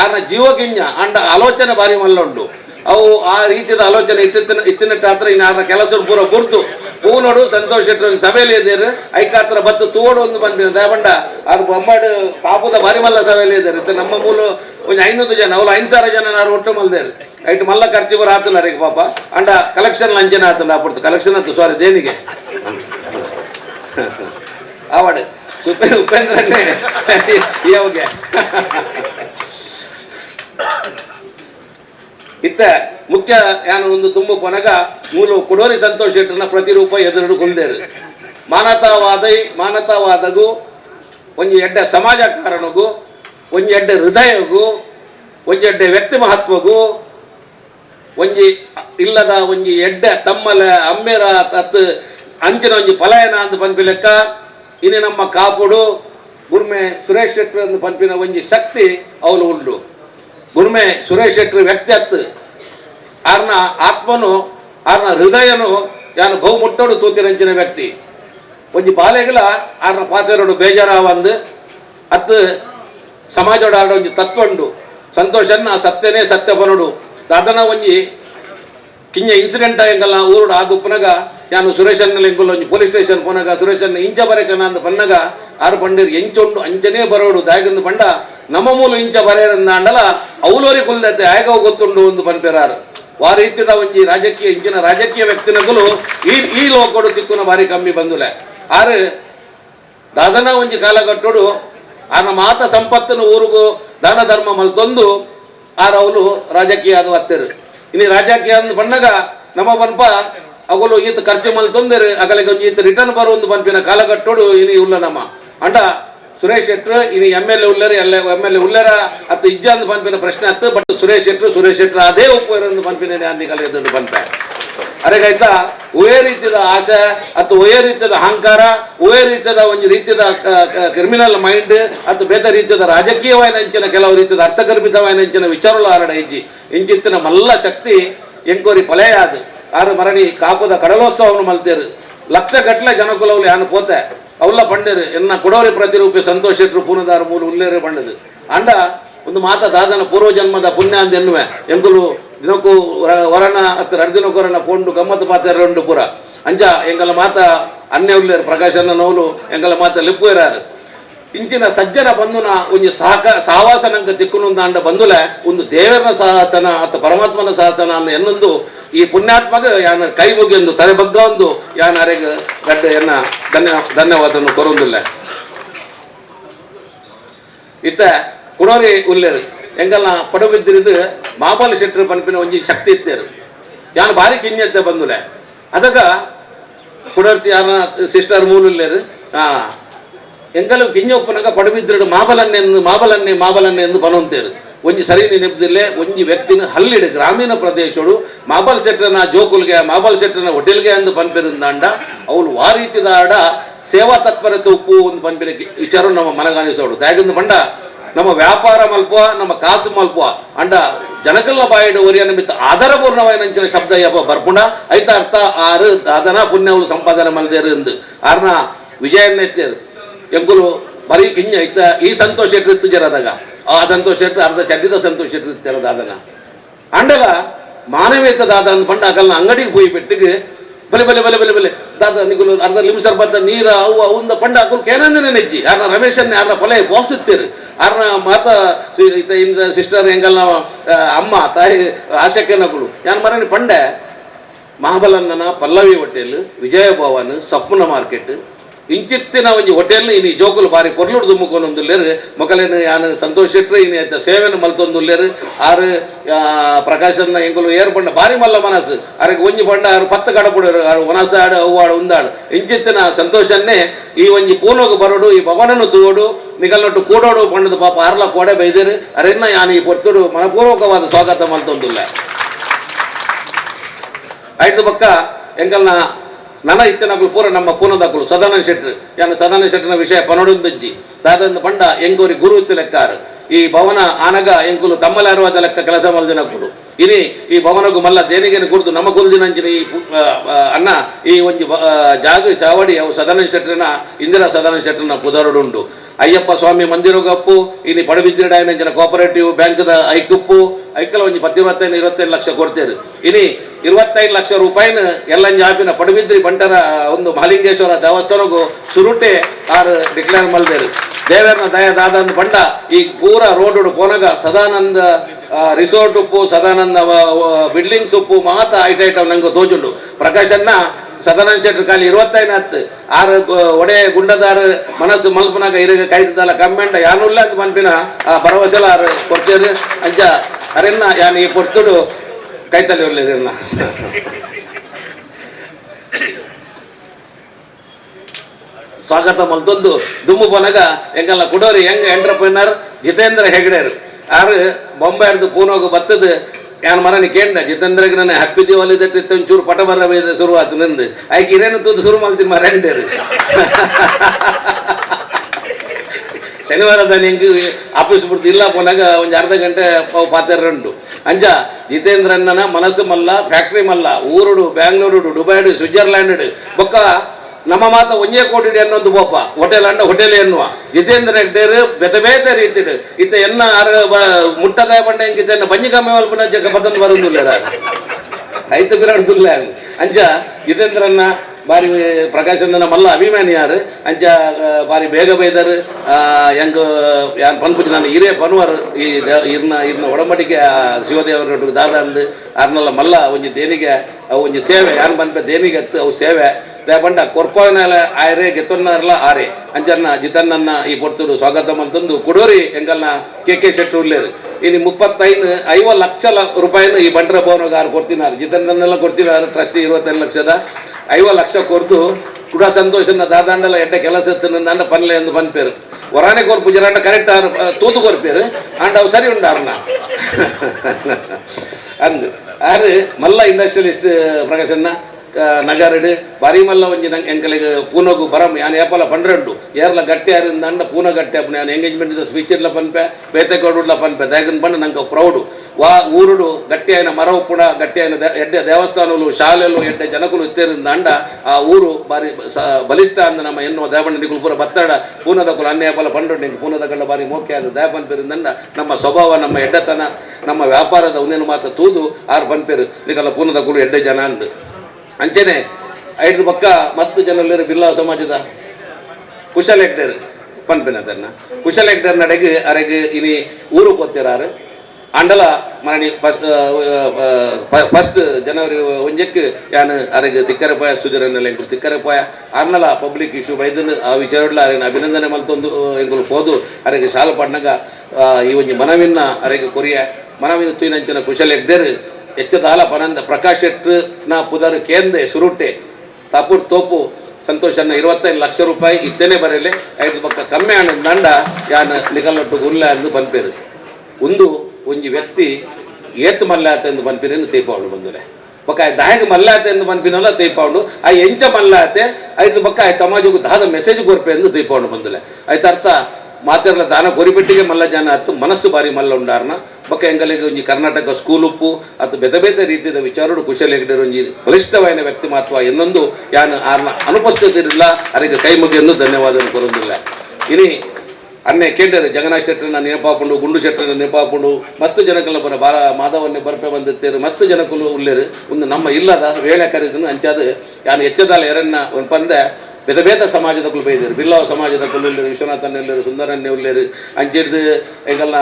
ಆರ್ನ ಜೀವಕಿಂಜ ಅಂಡ ಆಲೋಚನೆ ಬಾರಿ ಮಲ್ಲ ಉಂಡು ಅವು ಆ ರೀತಿಯ ಆಲೋಚನೆ ಇತ್ತಿನ ಇತ್ತಿನಟ್ಟ ಹತ್ರ ಇನ್ನು ಆರ್ನ ಕೆಲಸ ಪೂರ ಗುರ್ತು. ಹೂ ನೋಡು ಸಂತೋಷ್ ಶೆಟ್ಟರ್ ಸಭೆಯಲ್ಲಿ ಐಕ ಐಕಾತ್ರ ಬತ್ತು ತೂಡು ಒಂದು ಬಂದ ದಯಬಂಡ, ಅದು ಬೊಂಬಾಡು ಪಾಪದ ಬಾರಿ ಮಲ್ಲ ಸಭೆಯಲ್ಲಿ ಇದ್ದಾರೆ. ಇತ್ತು ನಮ್ಮ ಮೂಲ ಒಂದು ಐನೂರು ಜನ ಅವಳು ಐದು ಸಾವಿರ ಜನ ನಾನು ಒಟ್ಟು ಮಲ್ದೇರು. ಐಟ್ ಮಲ್ಲ ಖರ್ಚು ಬರ ಆತಲ್ಲ ರೀ ಪಾಪ. ಅಂಡ ಕಲೆಕ್ಷನ್ ಲಂಚನ ಆತಲ್ಲ ಅಪ್ಪಡ್ತು ಕಲೆಕ್ಷನ್ ಅಂತ ಸಾರಿ ದೇನಿಗೆ ಆವಾಡು ಉಪೇಂದ್ರನೇ ಇವಾಗ ಇತ್ತ ಮುಖ್ಯ ಯಾನು ಒಂದು ತುಂಬ ಕೊನಗ ಮೂಲು ಕುಡೋರಿ ಸಂತೋಷ್ ಶೆಟ್ಟರ್ನ ಪ್ರತಿರೂಪ ಎದುರು ಕುಂದೇರು ಮಾನತಾವಾದೈ, ಮಾನತಾವಾದಗೂ, ಒಂದು ಎಡ್ಡೆ ಸಮಾಜ ಕಾರಣಗೂ ಒಂದು ಎಡ್ಡೆ ಹೃದಯಗೂ, ಒಂದು ಎಡ್ಡೆ ವ್ಯಕ್ತಿ ಮಹತ್ವಗೂ ಒಂಜಿ ಇಲ್ಲದ ಒಂಜಿ ಎಡ್ಡೆ ತಮ್ಮಲ, ಅಮ್ಮೆರ ತತ್ ಅಂಚಿನ ಒಂಜಿ ಪಲಾಯನ ಅಂತ ಪನ್ಪಿ ಲೆಕ್ಕ ಇನ್ನು ನಮ್ಮ ಕಾಪುಡು ಗುರ್ಮೆ ಸುರೇಶ್ ಶೆಟ್ಟಿ ಅಂತ ಪಂಪಿನ ಒಂಜಿ ಶಕ್ತಿ ಅವಳು ಉಂಡು. ಗುರ್ಮೆ ಸುರೇಶ್ ಶೆಟ್ಟಿ ವ್ಯಕ್ತಿ ಅತ್ತು ಆರ್ನ ಆತ್ಮನು ಆರ್ನ ಹೃದಯನು ಯಾನು ಬಹು ಮುಟ್ಟೋಡು ತೂತಿರಂಚಿನ ವ್ಯಕ್ತಿ. ಒಂಜಿ ಬಾಲೆಗಳ ಆರ್ನ ಪಾತ್ರರು ಬೇಜಾರಾವಂದು. ಅತ್ತು ಸಮಾಜೋಡ ಆಡ ಒಂಜಿ ತತ್ವ ಉಂಡು. ಸಂತೋಷನ್ನ ಸತ್ಯನೇ ಸತ್ಯ ಬನಡು ದಾದನ ಒಂಜಿ ಕಿಂಜ ಇನ್ಸಿಡೆಂಟ್ ಆಯಂಗಲ್ಲ ಊರುಡು ಆದುಪ್ಪನಗ ಯಾನು ಸುರೇಶನ್ನ ಎಂಗುಲ್ಲ ಒಂಜಿ ಪೊಲೀಸ್ ಸ್ಟೇಷನ್ ಪೋನಗ ಸುರೇಶನ್ನ ಇಂಚ ಬರೇಕನ ಅಂದ ಪನ್ನಗ ಆರು ಪಂಡಿರ್ ಎಂಚೊಂಡು ಅಂಚನೇ ಬರೋಡು ದಾಯಗಂದು ಪಂಡ ನಮ್ಮ ಮೂಲು ಇಂಚ ಬರೆಯರಂದ ಅಂಡಲ ಅವಲೋರಿ ಕುಲ್ದತ್ತೆ ಆಯಗ ಗೊತ್ತುಂಡು ಒಂದು ಪನ್ಪೆರಾರು ವಾರ ಇತ್ತಿದ ಒಂಜಿ ರಾಜಕೀಯ ಇಂಚಿನ ರಾಜಕೀಯ ವ್ಯಕ್ತಿನಗಳು ಈ ಈ ಲೋಕಡು ತಿಕ್ಕುನ ಬಾರಿ ಕಮ್ಮಿ ಬಂದುಲೆ. ಆರು ದಾದನ ಒಂಜಿ ಕಾಲಘಟ್ಟೋಡು ಆನ ಮಾತ ಸಂಪತ್ತನ ಊರಿಗೂ ದಾನ ಧರ್ಮ ಮಲ್ತೊಂದು ಆರವಲು ರಾಜಕೀಯ ಅದು ಹತ್ತಿರು ಇನ್ನು ರಾಜಕೀಯ ಅಂದ್ ಪಣ್ಣಗ ನಮ್ಮ ಬನ್ಪ ಅಗಲು ಈತ ಖರ್ಚು ಮಲ್ತೊಂದಿರು ಅಗಲಿಗೆ ಒಂಜಿ ಈತ ರಿಟರ್ನ್ ಬರುವಂದು ಒಂದು ಕಾಲ ಕಟ್ಟೋಡು ಇನಿ ಉಲ್ಲ ನಮ್ಮ. ಅಂಡ ಸುರೇಶ್ ಶೆಟ್ರು, ಇನಿ ಎಂ ಎಲ್ ಎ ಉಲ್ಲರ ಎಲ್ಲ ಎಂ ಎಲ್ ಎ ಉಳ್ಳರ, ಅತ್ತ ಇಜ್ಜ ಪ್ರಶ್ನೆ ಅತ್ತ ಬಟ್ ಸುರೇಶ್ ಶೆಟ್ರು ಸುರೇಶ್ ಶೆಟ್ರು ಅದೇ ಉಪ್ಪು ಬನ್ಪಿನ ಅಂದಿ ಕಲೆ ಎದ್ದು ಬಂತ ಅರೆಗಾಯ್ತಾ ಒಯೇ ರೀತಿಯ ಆಸೆ ಅಥವಾ ಒಯೇ ಅಹಂಕಾರ ಒಯೇ ರೀತಿಯ ಒಂದು ರೀತಿಯ ಕ್ರಿಮಿನಲ್ ಮೈಂಡ್ ಅಥವಾ ಬೇರೆ ರೀತಿಯ ರಾಜಕೀಯವಾಗಿ ನಂಚಿನ ಕೆಲವು ರೀತಿಯ ಅರ್ಥಗರ್ಭಿತವಾಯಿನ ಇಂಚಿನ ವಿಚಾರಗಳು ಆರಡ ಹೆಜ್ಜಿ. ಇಂಚಿತ್ತಿನ ಮಲ್ಲ ಶಕ್ತಿ ಎಂಕೋರಿ ಪಲೆಯಾದ ಆರು ಮರಣಿ ಕಾಕುದ ಕಡಲೋತ್ಸವವನ್ನು ಮಲ್ತೇರು. ಲಕ್ಷ ಗಟ್ಟಲೆ ಜನಕುಲವ್ಲು ಯಾನು ಪೋತೆ? ಅವಲ್ಲ ಪಂಡೇರು. ಎನ್ನ ಕೊಡೋರಿ ಪ್ರತಿರೂಪಿ ಸಂತೋಷ ಇಟ್ಟರು ಪೂನದಾರ ಮೂಲ ಉಲ್ಲೇರು ಪಂಡದು. ಅಂಡ ಒಂದು ಮಾತ ದಾದನ ಪೂರ್ವ ಜನ್ಮದ ಪುಣ್ಯ ಅಂತ ಎನ್ನುವೆ. ಎಂಗುಲು ದಿನಕ್ಕೂ ವರಣ ವರನ ಹತ್ತು ಎರಡು ದಿನಕ್ಕೂ ವರನ ಪೋಂಡು ಗಮ್ಮತ್ತು ಮಾತ ಉಂಡು ಪೂರ. ಅಂಜ ಎಂಗಲ ಮಾತ ಅನ್ಯ ಉಲ್ಲೇರು ಪ್ರಕಾಶನ ನೋಲು ಎಂಗಲ ಮಾತ ಲಿಪ್ಪು ಇರಾರು. ಇಂಚಿನ ಸಜ್ಜನ ಬಂಧುನ ಒಂದು ಸಹಕ ಸಹವಾಸನಂಗ ತಿಕ್ಕುನು ಅಂಡ ಬಂದುಲೆ. ಒಂದು ದೇವರನ ಸಹಸನ ಅಥವಾ ಪರಮಾತ್ಮನ ಸಹಸನ ಅನ್ನ ಎನ್ನೊಂದು ಈ ಪುಣ್ಯಾತ್ಮಗ ಯಾನ ಕೈ ಮುಗಿಯೊಂದು ತಲೆ ಬಗ್ಗ ಒಂದು ಯಾನ ಅರೆಗ ಗಡ್ಡೆಯನ್ನ ಧನ್ಯ, ಧನ್ಯವಾದವನ್ನು ಕೊರೊಂದಿಲ್ಲ ಇತ್ತ ಕುಡೋರಿ ಉಲ್ಲೇರು ಎಂಗಲ್ಲ ಪಡುಬಿದ್ದಿರಿದು ಮಾಬಾಲ ಶೆಟ್ಟರು ಪನ್ಪಿನ ಒಂಜಿ ಶಕ್ತಿ ಇತ್ತೇರು. ಯಾನು ಭಾರಿ ಕಿನ್ಯತ್ತೆ ಬಂದುಲೆ. ಅದಗ ಕುಡರ್ತಿ ಯಾನ ಸಿಸ್ಟರ್ ಮೂಲುಲ್ಲೇರು ಹಾ ಎಂಗಲು ಕಿಂಜೊಪ್ಪನಗ ಪಡುಬಿದ್ದಿರುಡು ಮಾಬಲನ್ನೆಂದು, ಮಾಬಲನ್ನೆ ಮಾಬಲನ್ನೆ ಎಂದು ಪನೊಂತೇರು ಒಂಜಿ ಸರಿ ನೆನಪಿದಿಲ್ಲೆ ಒಂಜಿ ವ್ಯಕ್ತಿನ ಹಲ್ಲಿಡು ಗ್ರಾಮೀಣ ಪ್ರದೇಶಡು, ಮಾಬಲ್ ಸೆಟ್ರನ ಜೋಕುಲ್ಗೆ, ಮಾಬಲ್ ಸೆಟ್ರನ ಹೋಟೆಲ್ಗೆ ಅಂದು ಪನ್ಪಿರಿಂದಾಂಡ ಅವಳು ಆ ರೀತಿದ ಆಡ ಸೇವಾ ತತ್ಪರತೆ ಉಪ್ಪು ಒಂದು ಪನ್ಪಿನ ವಿಚಾರ ನಮ್ಮ ಮನಗಾನಿಸೋಡು ತ್ಯಾಗಂದು ಬಂಡ ನಮ್ಮ ವ್ಯಾಪಾರ ಮಲ್ಪ ನಮ್ಮ ಕಾಸು ಮಲ್ಪ ಅಂಡ ಜನಕಲ್ಲ ಬಾಯಿಡು ಒರಿಯ ನಿಮಿತ್ತ ಆಧಾರಪೂರ್ಣವಾಗಿ ನಂಚಿನ ಶಬ್ದ ಯಪ್ಪ ಬರ್ಪುಂಡ. ಐತ ಅರ್ಥ, ಆರು, ದಾದನ ಪುಣ್ಯವು ಸಂಪಾದನೆ ಮಲ್ದೇರು ಎಂದು. ಆರ್ನ ವಿಜಯನ್ನೆತ್ತೇರು ಎಂಗುಲು ಬರೀ ಕಿಂಜ ಐತ ಈ ಸಂತೋಷ ಇತ್ತು ಜರದಾಗ. ಸಂತೋಷ ಇಟ್ಟು ಅರ್ಧ ಚಡ್ಡಿದ ಸಂತೋಷ ಇತ್ತು ದಾದನ. ಅಂಡಲ ಮಾನವೀಯತ ದಾದ ಅಂದ್ ಪಂಡ ಅಕಲ್ನ ಅಂಗಡಿಗೆ ಹೋಗಿ ಬಿಟ್ಟಿಗೆ, ಬಲೆ ಬಲೆ ಬಲೆ ಬಲೆ ಬಲೆ. ದಾದ ನಿಗುಲು ಅರ್ಧ ನಿಮಿಷ ಬಂದ ನೀರ, ಅವು, ಅವಂದ ಪಂಡ ಅಕಲ್ ಕೇನಂದನೆ ನೆಜ್ಜಿ. ಯಾರನ್ನ ರಮೇಶನ್ ಯಾರನ್ನ ಪೊಲೆ ಬೋಸುತ್ತೀರು. ಅರ್ನ ಮಾತ ಇಂದ ಸಿಸ್ಟರ್ ಹೆಂಗಲ್ ನಾವು ಅಮ್ಮ, ತಾಯಿ ಆಶಕ್ಕೆ ನಗಲು ಯಾನ್ ಮರ ಪಂಡೆ ಮಹಾಬಲನ್ನನ ಪಲ್ಲವಿ ಹೋಟೆಲ್ ವಿಜಯ ಭವನ್ ಸಪ್ನ ಮಾರ್ಕೆಟ್ ಇಂಚಿತ್ತಿನ ಒಂಜಿ ಹೋಟೆಲ್ ಇನಿ ಜೋಕುಲು ಬಾರಿ ಕೊರ್ಲುಡು ದುಮ್ಮುಕೊಂದೊಂದುಲ್ಲೇರು ಮೊಕಲೇನು ಯಾನ ಸಂತೋಷ್ ಇಟ್ರೆ ಇನಿ ಐತ ಸೇವೆನ ಮಲ್ತೊಂದುಲ್ಲೇರು ಆರು ಪ್ರಕಾಶನ್ನ ಎಂಗುಲು ಏರ್ ಬಂಡ ಬಾರಿ ಮಲ್ಲ ಮನಸ್ಸು. ಅರೆ ಒಂಜಿ ಬಂಡ ಆರು ಪತ್ತ ಕಡಪುಡರು ಆರು ಒನಸ ಆಡು ಅವು ಆಡು ಉಂದಾಡು. ಇಂಚಿತ್ತಿನ ಸಂತೋಷನ್ನೇ ಈ ಒಂಜಿ ಪೂನೋಗು ಬರೋಡು, ಈ ಭವನನು ತೂವಡು ನಿಗಲ್ನೊಟ್ಟು ಕೂಡೋಡು ಪಂಡದ ಪಾಪ ಆರ್ಲ ಕೋಡೆ ಬೈದೇರು. ಅರೆನ್ನ ಯಾನ್ ಈ ಪೊತ್ತುಡು ಮನಪೂರ್ವಕವಾದ ಸ್ವಾಗತ ಮಲ್ತೊಂದುಲ್ಲ. ಐದು ಪಕ್ಕ ಎಂಕಲ್ನ ನನ್ನ ಇತ್ತಿನಗಳು ಪೂರ ನಮ್ಮ ಪೂನದಕ್ಕಲು ಸದಾನಂದ ಶೆಟ್ರು, ಯಾನು ಸದಾನಂದ ಶೆಟ್ಟರ್ನ ವಿಷಯ ಪನೊಡುಂದಜ್ಜಿ, ದಾದಂದು ಪಂಡ ಎಂಗೋರಿ ಗುರು ಇತ್ತು ಈ ಭವನ ಆನಗ ಎಂಕುಲು ತಮ್ಮಲಾರುವಾದ ಲೆಕ್ಕ ಕೆಲಸ ಮಲ್ದಿನಕ್ಕುಲು ಇನಿ ಈ ಭವನಗು ಮಲ್ಲ ದೇನಿಗೆನ ಕುರಿತು ನಮ್ಮ ಕುಲ್ದಿನಂಚಿನ ಈ ಅನ್ನ, ಈ ಒಂದು ಜಾಗ ಚಾವಡಿ, ಅವು ಸದಾನಂದ ಶೆಟ್ಟರಿನ ಇಂದಿರಾ ಸದಾನಂದ ಶೆಟ್ರನ ಪುದರುಡುಂಡು. ಅಯ್ಯಪ್ಪ ಸ್ವಾಮಿ ಮಂದಿರಗಪ್ಪು, ಇನಿ ಪಡಬಿದ್ದಿಡಾಯನಂಚಿನ ಕೋಪರೇಟಿವ್ ಬ್ಯಾಂಕ್ದ ಐಕುಪ್ಪು ಐಕಲ ಒಂಜಿ ಪತ್ತಿರುವತ್ತೈದು ಇರುವತ್ತೈದು ಲಕ್ಷ ಕೊಡ್ತೇರು. ಇನಿ ಇರುವತ್ತೈದು ಲಕ್ಷ ರೂಪಾಯಿನ ಎಲ್ಲ ಜಾಪಿನ ಪಡುಬಿದ್ರಿ ಬಂಟರ ಒಂದು ಮಹಾಲಿಂಗೇಶ್ವರ ದೇವಸ್ಥಾನಗೂ ಸುರುಟೆ ಆರು ಡಿಕ್ಲೇರ್ ಮಲ್ದೇರು. ದೇವರನ ದಯ ದಾದಂದು ಬಂಡ ಈ ಪೂರ ರೋಡ್ ಪೋನಗ ಸದಾನಂದ ರಿಸೋರ್ಟ್ ಉಪ್ಪು, ಸದಾನಂದ ಬಿಲ್ಡಿಂಗ್ಸ್ ಉಪ್ಪು ಮಾತ ಐಟ ಐಟಮ್ ನಂಗೆ ತೋಜುಂಡು. ಪ್ರಕಾಶನ್ನ ಸದಾನಂದ ಶೆಟ್ಟರ್ ಕಾಲಿ ಇರುವತ್ತೈನ ಹತ್ತು. ಆರು ಒಡೆ ಗುಂಡದಾರ ಮನಸ್ಸು ಮಲ್ಪನಾಗ ಇರಗ ಕೈದಲ್ಲ ಕಮ್ಮೆಂಡ ಯಾನುಲ್ಲ ಅಂತ ಮನ್ಪಿನ, ಆ ಭರವಸೆಲ್ಲ ಆರು ಕೊಡ್ತೇವೆ ಅಂಚ ಅರೆನ್ನ ಯಾನಿ ಕೊಡ್ತುಡು ಕೈತಲ್ಲಿ ಒಳ್ಳೆದಿರಲ್ಲ ಸ್ವಾಗತ ಮಲ್ತೊಂದು ದುಮ್ಮು ಬನಗ ಹೆಂಗಲ್ಲ ಕುಡೋರಿ, ಹೆಂಗ ಎಂಟರ್ಪ್ರಿನರ್ ಜಿತೇಂದ್ರ ಹೆಗ್ಡೆರು. ಆರು ಬೊಂಬೆ ಹಿಡ್ದು ಪೂನೋಗು ಬತ್ತದು, ಯಾನ್ ಮರನಿ ಕೇಂದ್ರ? ಜಿತೇಂದ್ರಗೆ ನನ್ನ ಹ್ಯಾಪಿ ದಿವಾಲಿ ದಟ್ಟಿತ್ತು ಒಂಚೂರು ಪಟ ಬರ ಶುರು ಶುರುವಾತು ನಂದು. ಆಯ್ಕೆ ಇರೇನು ತೂದು ಶುರು ಮಾಡ್ತೀನಿ ಮರ ಎಂಡೇರು ತಾನೆ ಆಫೀಸ್ ಬಿಡ್ತು ಇಲ್ಲ ಪೋನಾಗ ಒಂದು ಅರ್ಧ ಗಂಟೆ ಪಾವು ಅಂಜ ಜಿತೇಂದ್ರಣ್ಣನ ಮನಸ್ಸು ಮಲ್ಲ ಫ್ಯಾಕ್ಟ್ರಿ ಮಲ್ಲ ಊರುಡು ಬ್ಯಾಂಗ್ಳೂರು ದುಬೈಡು ಸ್ವಿಟ್ಜರ್ಲ್ಯಾಂಡ್ ಬೊಕ್ಕ ನಮ್ಮ ಮಾತ ಒಂಜೇ ಕೋಟಿ ಅನ್ನೊಂದು ಬೋಪ ಹೋಟೆಲ್ ಅಂಡ ಹೋಟೆಲ್ ಎನ್ನುವ. ಜಿತೇಂದ್ರ ಹೆಗ್ಡೇರು ಬೆತ ಬೇತೆ ರೀತಿಡು. ಇತ್ತ ಎನ್ನ ಆರ ಮುಟ್ಟದ ಬಂಡ ಹೆಂಗಿದ್ದ ಬಂಜಿ ಕಮ್ಮಿ ಮಲ್ಪನ ಜಗ ಬದಲು ಬರುದಿಲ್ಲ. [LAUGHS] ಐತು ಬಿರಾಡುದಿಲ್ಲ. ಜಿತೇಂದ್ರನ್ನ ಬಾರಿ ಪ್ರಕಾಶನ ಮಲ್ಲ ಅಭಿಮಾನಿ ಯಾರು? ಅಂಚ ಭಾರಿ ಬೇಗ ಬೈದರು. ಹೆಂಗ, ಯಾನ್ ಪನ್ಪುಜಿ ನಾನು ಹಿರಿಯ ಪನ್ವರ್, ಈ ಇರ್ನ ಇರ್ನ ಒಡಂಬಡಿಕೆ ಶಿವದೇವರ ದಾದ ಅಂದು ಅದನ್ನೆಲ್ಲ ಮಲ್ಲ ಒಂಜಿ ದೇನಿಗೆ ಒಂಜಿ ಸೇವೆ, ಯಾನ್ ಪನ್ಪೆ ದೇನಿಗೆ ಎತ್ತು ಅವು ಸೇವೆ. ದೇಪಂಡ ಕೊರ್ಪೋನಲ ಆಯ್ರೆ ಗೆತ್ತೊನ್ನರ್ಲ ಆರೆ. ಅಂಜನ್ನ ಜಿತನ್ನನ್ನ ಈ ಪೊರ್ತುಡು ಸ್ವಾಗತ ಮಲ್ತಂದು ಕುಡೋರಿ ಎಂಗಲ್ನ ಕೆ ಕೆ ಶೆಟ್ಟಿ ಉಳ್ಳೇರು ಇನ್ನು ಮುಪ್ಪತ್ತೈದು, ಐವತ್ತು ಲಕ್ಷ ರೂಪಾಯಿನ ಈ ಬಂಡ್ರ ಭವನಗಾರು ಕೊಡ್ತಿನಾರು. ಜಿತನ್ನನ್ನೆಲ್ಲ ಕೊಡ್ತಿನಾರು ಟ್ರಸ್ಟಿ, ಇರುವತ್ತೈದು ಲಕ್ಷದ. ಐವ ಲಕ್ಷ ಕೊರ್ದು ಕುಡ ಸಂತೋಷನ ದಾದಾಂಡಲ ಎಡ್ಡೆ ಕೆಲಸ ದಂಡ ಪನ್ಲೆ ಎಂದು ಪನ್ಪೇರು. ವರಾನೆ ಕೊರ್ಪು ಜರಾಂಡ ಕರೆಕ್ಟ್ ಆರು ಆ, ತೂತು ಕೊರ್ಪೇರು. ಆಂಡ ಅವು ಸರಿ ಉಂಡಾರ್ನ. ಅಂದು. ಆರು ಮಲ್ಲ ಇಂಡಸ್ಟ್ರಿಯಲಿಸ್ಟ್ ಪ್ರಕಾಶನ್ನ ನಗರಡು ಬಾರಿ ಮಲ್ಲ ಒಂಜಿ ನಂಗೆ ಎಂಕಲೆ ಪೂನಗು ಬರಮ್ ಯಾನ್ ಏಪಲ ಪಂಡ್ರೆಂಡು ಏರ್ಲ ಗಟ್ಟಿ ಆರಿಂದ ಅಂಡ ಪೂನ ಗಟ್ಟಿ ಅಪ್ಪ ನಾನು ಎಂಗೇಜ್ಮೆಂಟ್ ಇದ್ದ ಸ್ಪೀಚ್ ಇರ್ಲ ಪನ್ಪೆ ಬೇತೆಕೋಡುಡ್ಲ ಪನ್ಪೆ. ದಾಗನ್ ಬಂದು ನಂಗೆ ಪ್ರೌಡು. ವಾ, ಊರುಡು ಗಟ್ಟಿ ಆಯ್ನ ಮರ ಉಪ್ಪುಡ ಗಟ್ಟಿ ಆಯ್ನ ಎಡ್ಡೆ ದೇವಸ್ಥಾನಗಳು ಶಾಲೆಲು ಎಡ್ಡೆ ಜನಕುಲು ಇತ್ತೇರಿಂದ ಅಂಡ ಆ ಊರು ಬಾರಿ ಸ- ಬಲಿಷ್ಠ ಅಂದ ನಮ್ಮ ಎನ್ನುವ ದೇವಣ್ಣ ನಿಗುಲು ಪೂರ ಬತ್ತಡ ಪೂನದ ಕುಲ. ಅನ್ಯ ಏಪಲ ಪಂಡ್ರೆಂಡು ನಿಂಗೆ ಪೂನದ ಕಂಡ ಬಾರಿ ಮೋಕೆ ಆದ ದಯ ಪೇರಿಂದ ನಮ್ಮ ಸ್ವಭಾವ, ನಮ್ಮ ಎಡ್ಡೆತನ, ನಮ್ಮ ವ್ಯಾಪಾರದ ಒಂದೇನು ಮಾತ್ರ ತೂದು ಆರು ಪನ್ಪೇರು. ನಿಗಲ್ಲ ಪೂನದ ಕುಲು ಎಡ್ಡೆ ಜನ ಅಂದು. ಅಂಚೆನೆ ಐದು ಪಕ್ಕ ಮಸ್ತ್ ಜನರು ಬಿರ್ಲಾ ಸಮಾಜದ ಕುಶಲ್ ಹೆಗ್ಡೇರ್ ಪನ್ಪಿನ ತನ್ನ ಕುಶಲ್ ಹೆಗ್ಡೇರ್ ನಡೆಗೆ, ಅರೆಗೆ ಇನಿ ಊರು ಕೊತ್ತಿರಾರು. ಅಂಡಲ ಮರಣಿ ಫಸ್ಟ್ ಫಸ್ಟ್ ಜನವರಿ ಒಂಜಕ್ಕೆ ಯಾನ್ ಅರೆಗೆ ತಿಕ್ಕರೆ ಪೋಯ ಸುಜರನ್ನೆಲ್ಲ ಎಂಕುಲು ತಿಕ್ಕರೆ ಪೋಯ ಅರ್ನಲ ಪಬ್ಲಿಕ್ ಇಶ್ಯೂ ಬೈದನ್ ಆ ವಿಚಾರಡ್ಲ ಅರೆನ ಅಭಿನಂದನೆ ಮಲ್ತೊಂದು ಎಂಕುಲು ಪೋದು ಅರೆಗೆ ಶಾಲ ಪಡ್ನಗ ಈ ಒಂಜಿ ಮನವಿನ್ನ ಅರೆಗೆ ಕೊರಿಯ, ಮನವಿನ ತೂಯಿನಂಚಿನ ಕುಶಲ್ ಹೆಗ್ಡೇರ್ ಎಚ್ಚದಾಲ ಪನಂದ ಪ್ರಕಾಶ್ನ ಪುದರ್ ಕೇಂದ್ರ ಸುರುಟೆ. ತಾಪೂರ್ ತೋಪು ಸಂತೋಷನ ಇರುವತ್ತೈದು ಲಕ್ಷ ರೂಪಾಯಿ ಇದ್ದೇನೆ ಬರಲಿ. ಐದು ಪಕ್ಕ ಕಮ್ಮಿ ಹಣ ದಂಡ ಯಾನ ನಿಗಲ್ಲೊಟ್ಟು ಗುಲ್ಲ ಎಂದು ಪನ್ಪೇರು ಒಂದು ಒಂಜಿ ವ್ಯಕ್ತಿ ಏತ್ ಮಲ್ಲಾತ ಎಂದು ಪನ್ಪಿನ ತೇಪಾವಳು ಬಂದರೆ. ಬೊಕ್ಕ ಆ ದಾಯಗ ಮಲ್ಲಾತೆ ಎಂದು ಬಂದಿನಲ್ಲ ತೇಪಾವಡು ಆ ಎಂಚ ಮಲ್ಲಾತೆ, ಐದು ಪಕ್ಕ ಆ ಸಮಾಜಕ್ಕೂ ದಾದ ಮೆಸೇಜ್ ಕೊರ್ಪೆ ಎಂದು ತೇಪಾವಡು ಬಂದಲೆ ಆಯ್ತು ಅರ್ಥ ಮಾತೆರ್ಲ ದಾನ ಕೊರಿಪೆಟ್ಟಿಗೆ ಮಲ್ಲ ಜನ ಹತ್ತು ಮನಸ್ಸು ಬಾರಿ ಮಲ್ಲ ಉಂಡಾರ್ನ. ಬೊಕ್ಕ ಎಂಗಲಿಗೆ ಒಂಜಿ ಕರ್ನಾಟಕ ಸ್ಕೂಲ್ ಉಪ್ಪು ಅತ್ ಬೇತೆ ಬೇತೆ ರೀತಿಯ ವಿಚಾರಡು ಕುಶಲ ಹೆಗ್ಡೆ ಒಂಜಿ ಬಲಿಷ್ಠವಾದ ವ್ಯಕ್ತಿಮತ್ವ ಎನ್ನೊಂದು ಯಾನ್ ಆರ್ನ ಅನುಪಸ್ಥಿತಿ ಇರಲಿಲ್ಲ ಅವರಿಗೆ ಕೈ ಮುಗಿಯೆಂದು ಧನ್ಯವಾದ ಕೊರೊಂದಿಲ್ಲ ಇನಿ ಅನ್ನೆ ಕೇಂದ್ರ ಜಗನ್ನಾಥ್ ಶೆಟ್ಟರನ್ನ ನೆನಪಾಕೊಂಡು, ಗುಂಡು ಶೆಟ್ಟರನ್ನ ನೆನಪಾಕೊಂಡು, ಮಸ್ತ್ ಜನಕಲ್ಲ ಬರ ಬಾರ ಮಾಧವನ್ನೇ ಬರ್ಪೆ ಬಂದಿರ್ತೇರು ಮಸ್ತ್ ಜನಕುಲು ಉಳ್ಳೇರು ಒಂದು ನಮ್ಮ ಇಲ್ಲದ ವೇಳೆ ಕರೆದನು ಅಂಚಾದ ಯಾನು ಎಚ್ಚದಾಲ ಎರನ್ನ ಒಂದು ಪಂದೆ ಬೇತ ಸಮಾಜದ ಕುಲು ಬೈದರು ಬಿಲ್ಲವ ಸಮಾಜದ ಕುಲು ಉಳ್ಳೇರು ವಿಶ್ವನಾಥನ್ ಉಳ್ಳೇರು ಸುಂದರನ್ನೇ ಉಳ್ಳೇರು ಅಂಚಿಡ್ದು ಈಗೆಲ್ಲ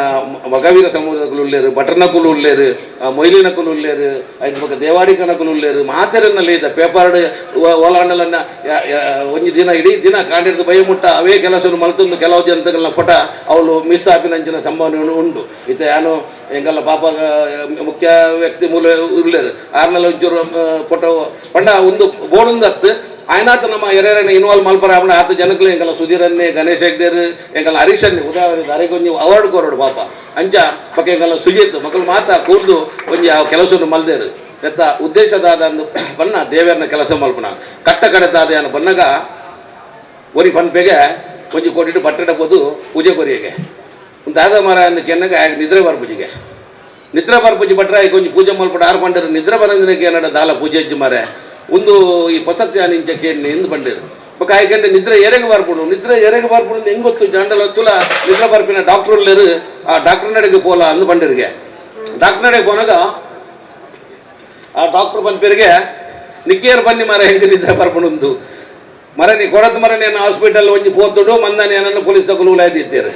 ಮಗವೀರ ಸಮೂಹದ ಕುಲು ಉಳ್ಳೇರು ಬಟರ್ನ ಕುಲು ಉಳ್ಳೇರು ಮೊಯ್ಲಿನ ಕುಲು ಉಳ್ಳೇರು ಐದು ಪಕ್ಕ ದೇವಾಡಿಕನ ಕುಲು ಉಳ್ಳೇರು ಮಾತೆರನ್ನಲ್ಲಿ ಇದ್ದ ಓಲಾಂಡಲನ್ನ ಒಂಜಿ ದಿನ, ಇಡೀ ದಿನ ಕಾಂಡಿರ್ದು ಭಯ ಮುಟ್ಟ, ಅವೇ ಕೆಲಸ ಮಲತೊಂದು ಕೆಲವು ಜನತೆಗಳನ್ನ ಪುಟ ಅವಳು ಮಿಸ್ ಆಪಿನಂಚಿನ ಸಂಭಾವನೆ ಉಂಟು. ಇತ್ತೆ ಯಾನು ಎಂಗಲ್ಲ ಪಾಪ ಮುಖ್ಯ ವ್ಯಕ್ತಿ ಮೂಲ ಉರ್ಲೇರು ಆರ್ನಲ್ಲಿ ಒಂಚೂರು ಫೋಟೋ ಪಂಡ, ಒಂದು ಬೋರ್ಡೊಂದತ್ತು ಆಯ್ನಾತ ನಮ್ಮ ಎರೆರನ್ನ ಇನ್ವಾಲ್ವ್ ಮಲ್ಪರ ಅವನ ಆತ ಜನಕ್ಕಲು ಎಂಗಲ್ಲ ಸುಧೀರನ್ನೇ, ಗಣೇಶ್ ಹೆಗ್ಡೇರ್ ಎಂಗಲ್ಲ ಹರೀಶನ್ನೇ ಉದಾಹರಣೆ ನೀವು ಅವಾರ್ಡ್ ಕೊರೋಡು ಪಾಪ. ಅಂಚ, ಪಕ್ಕ ಎಂಗಲ್ಲ ಸುಜಿತ್ ಮಕ್ಕಳು ಮಾತ ಕೂರ್ದು ಒಂಜಿ ಆ ಕೆಲಸವನ್ನು ಮಲ್ದೇರು. ಎತ್ತ ಉದ್ದೇಶದಾದ ಅಂದು ಬನ್ನ ದೇವರನ್ನ ಕೆಲಸ ಮಲ್ಪನ ಕಟ್ಟ ಕಡೆದಾದ ಅನ್ನ ಬಣ್ಣಗ ಒರಿ ಪನ್ಪೆಗೆ ಒಂಜಿ ಕೊಟ್ಟಿಟ್ಟು ಬಟ್ಟೆ ಪೋದು ಪೂಜೆ ಕೊರಿಯಗೆ. ಒಂದು ಆದ ಮರ ಅಂದ ಕೆನ್ನಗ ನಿದ್ರೆ ಬರ್ಪುಜಿಗೆ ನಿದ್ರೆ ಬರ್ಪುಜಿ ಬಟ್ರೆ ಆಯ್ಕೆ ಒಂಜಿ ಪೂಜೆ ಮಲ್ಪಡ ಆರು ಪಂಡರು ನಿದ್ರೆ ಬರಂದ್ರೆ ಏನಡ ದಾಲ ಪೂಜೆ ಮಾರೆ. ಒಂದು ಈ ಪಸತ್ಯ ನಿಂಚಕ್ಕೆ ಎಂದು ಬಂದಿದೆ. ಬೊಕ ಆಯ್ಕೆಂಡೆ ನಿದ್ರೆ ಎರೆಗೆ ಬರ್ಪುಡು ನಿದ್ರೆ ಎರೆಗೆ ಬರ್ಪುಡು ಹೆಂಗ್ ಗೊತ್ತು? ಜಾಂಡಲ ಹೊತ್ತುಲ ನಿದ್ರೆ ಬರ್ಪಿನ ಡಾಕ್ಟರ್ ಉಳ್ಳೇರು ಆ ಡಾಕ್ಟರ್ ನಡೆಗೆ ಪೋಲ ಅಂದು ಪಂಡಿರಿಗೆ ಡಾಕ್ಟರ್ ನಡೆಗೆ ಪೋನಾಗ ಆ ಡಾಕ್ಟರ್ ಪನ್ಪೇರಿಗೆ ನಿಕ್ಕೇರ್ ಬನ್ನಿ ಮರ, ಹೆಂಗೆ ನಿದ್ರೆ ಬರ್ಪುಣುಂದು ಮರ, ನೀ ಕೊಡದ ಮರ, ನೇನು ಹಾಸ್ಪಿಟಲ್ ಒಂಜಿ ಪೋತುಡು ಮಂದ ನೇನನ್ನು ಪೊಲೀಸ್ ತಗೊಳ್ಳು ಉಲಾಯ್ದಿದ್ದೇರು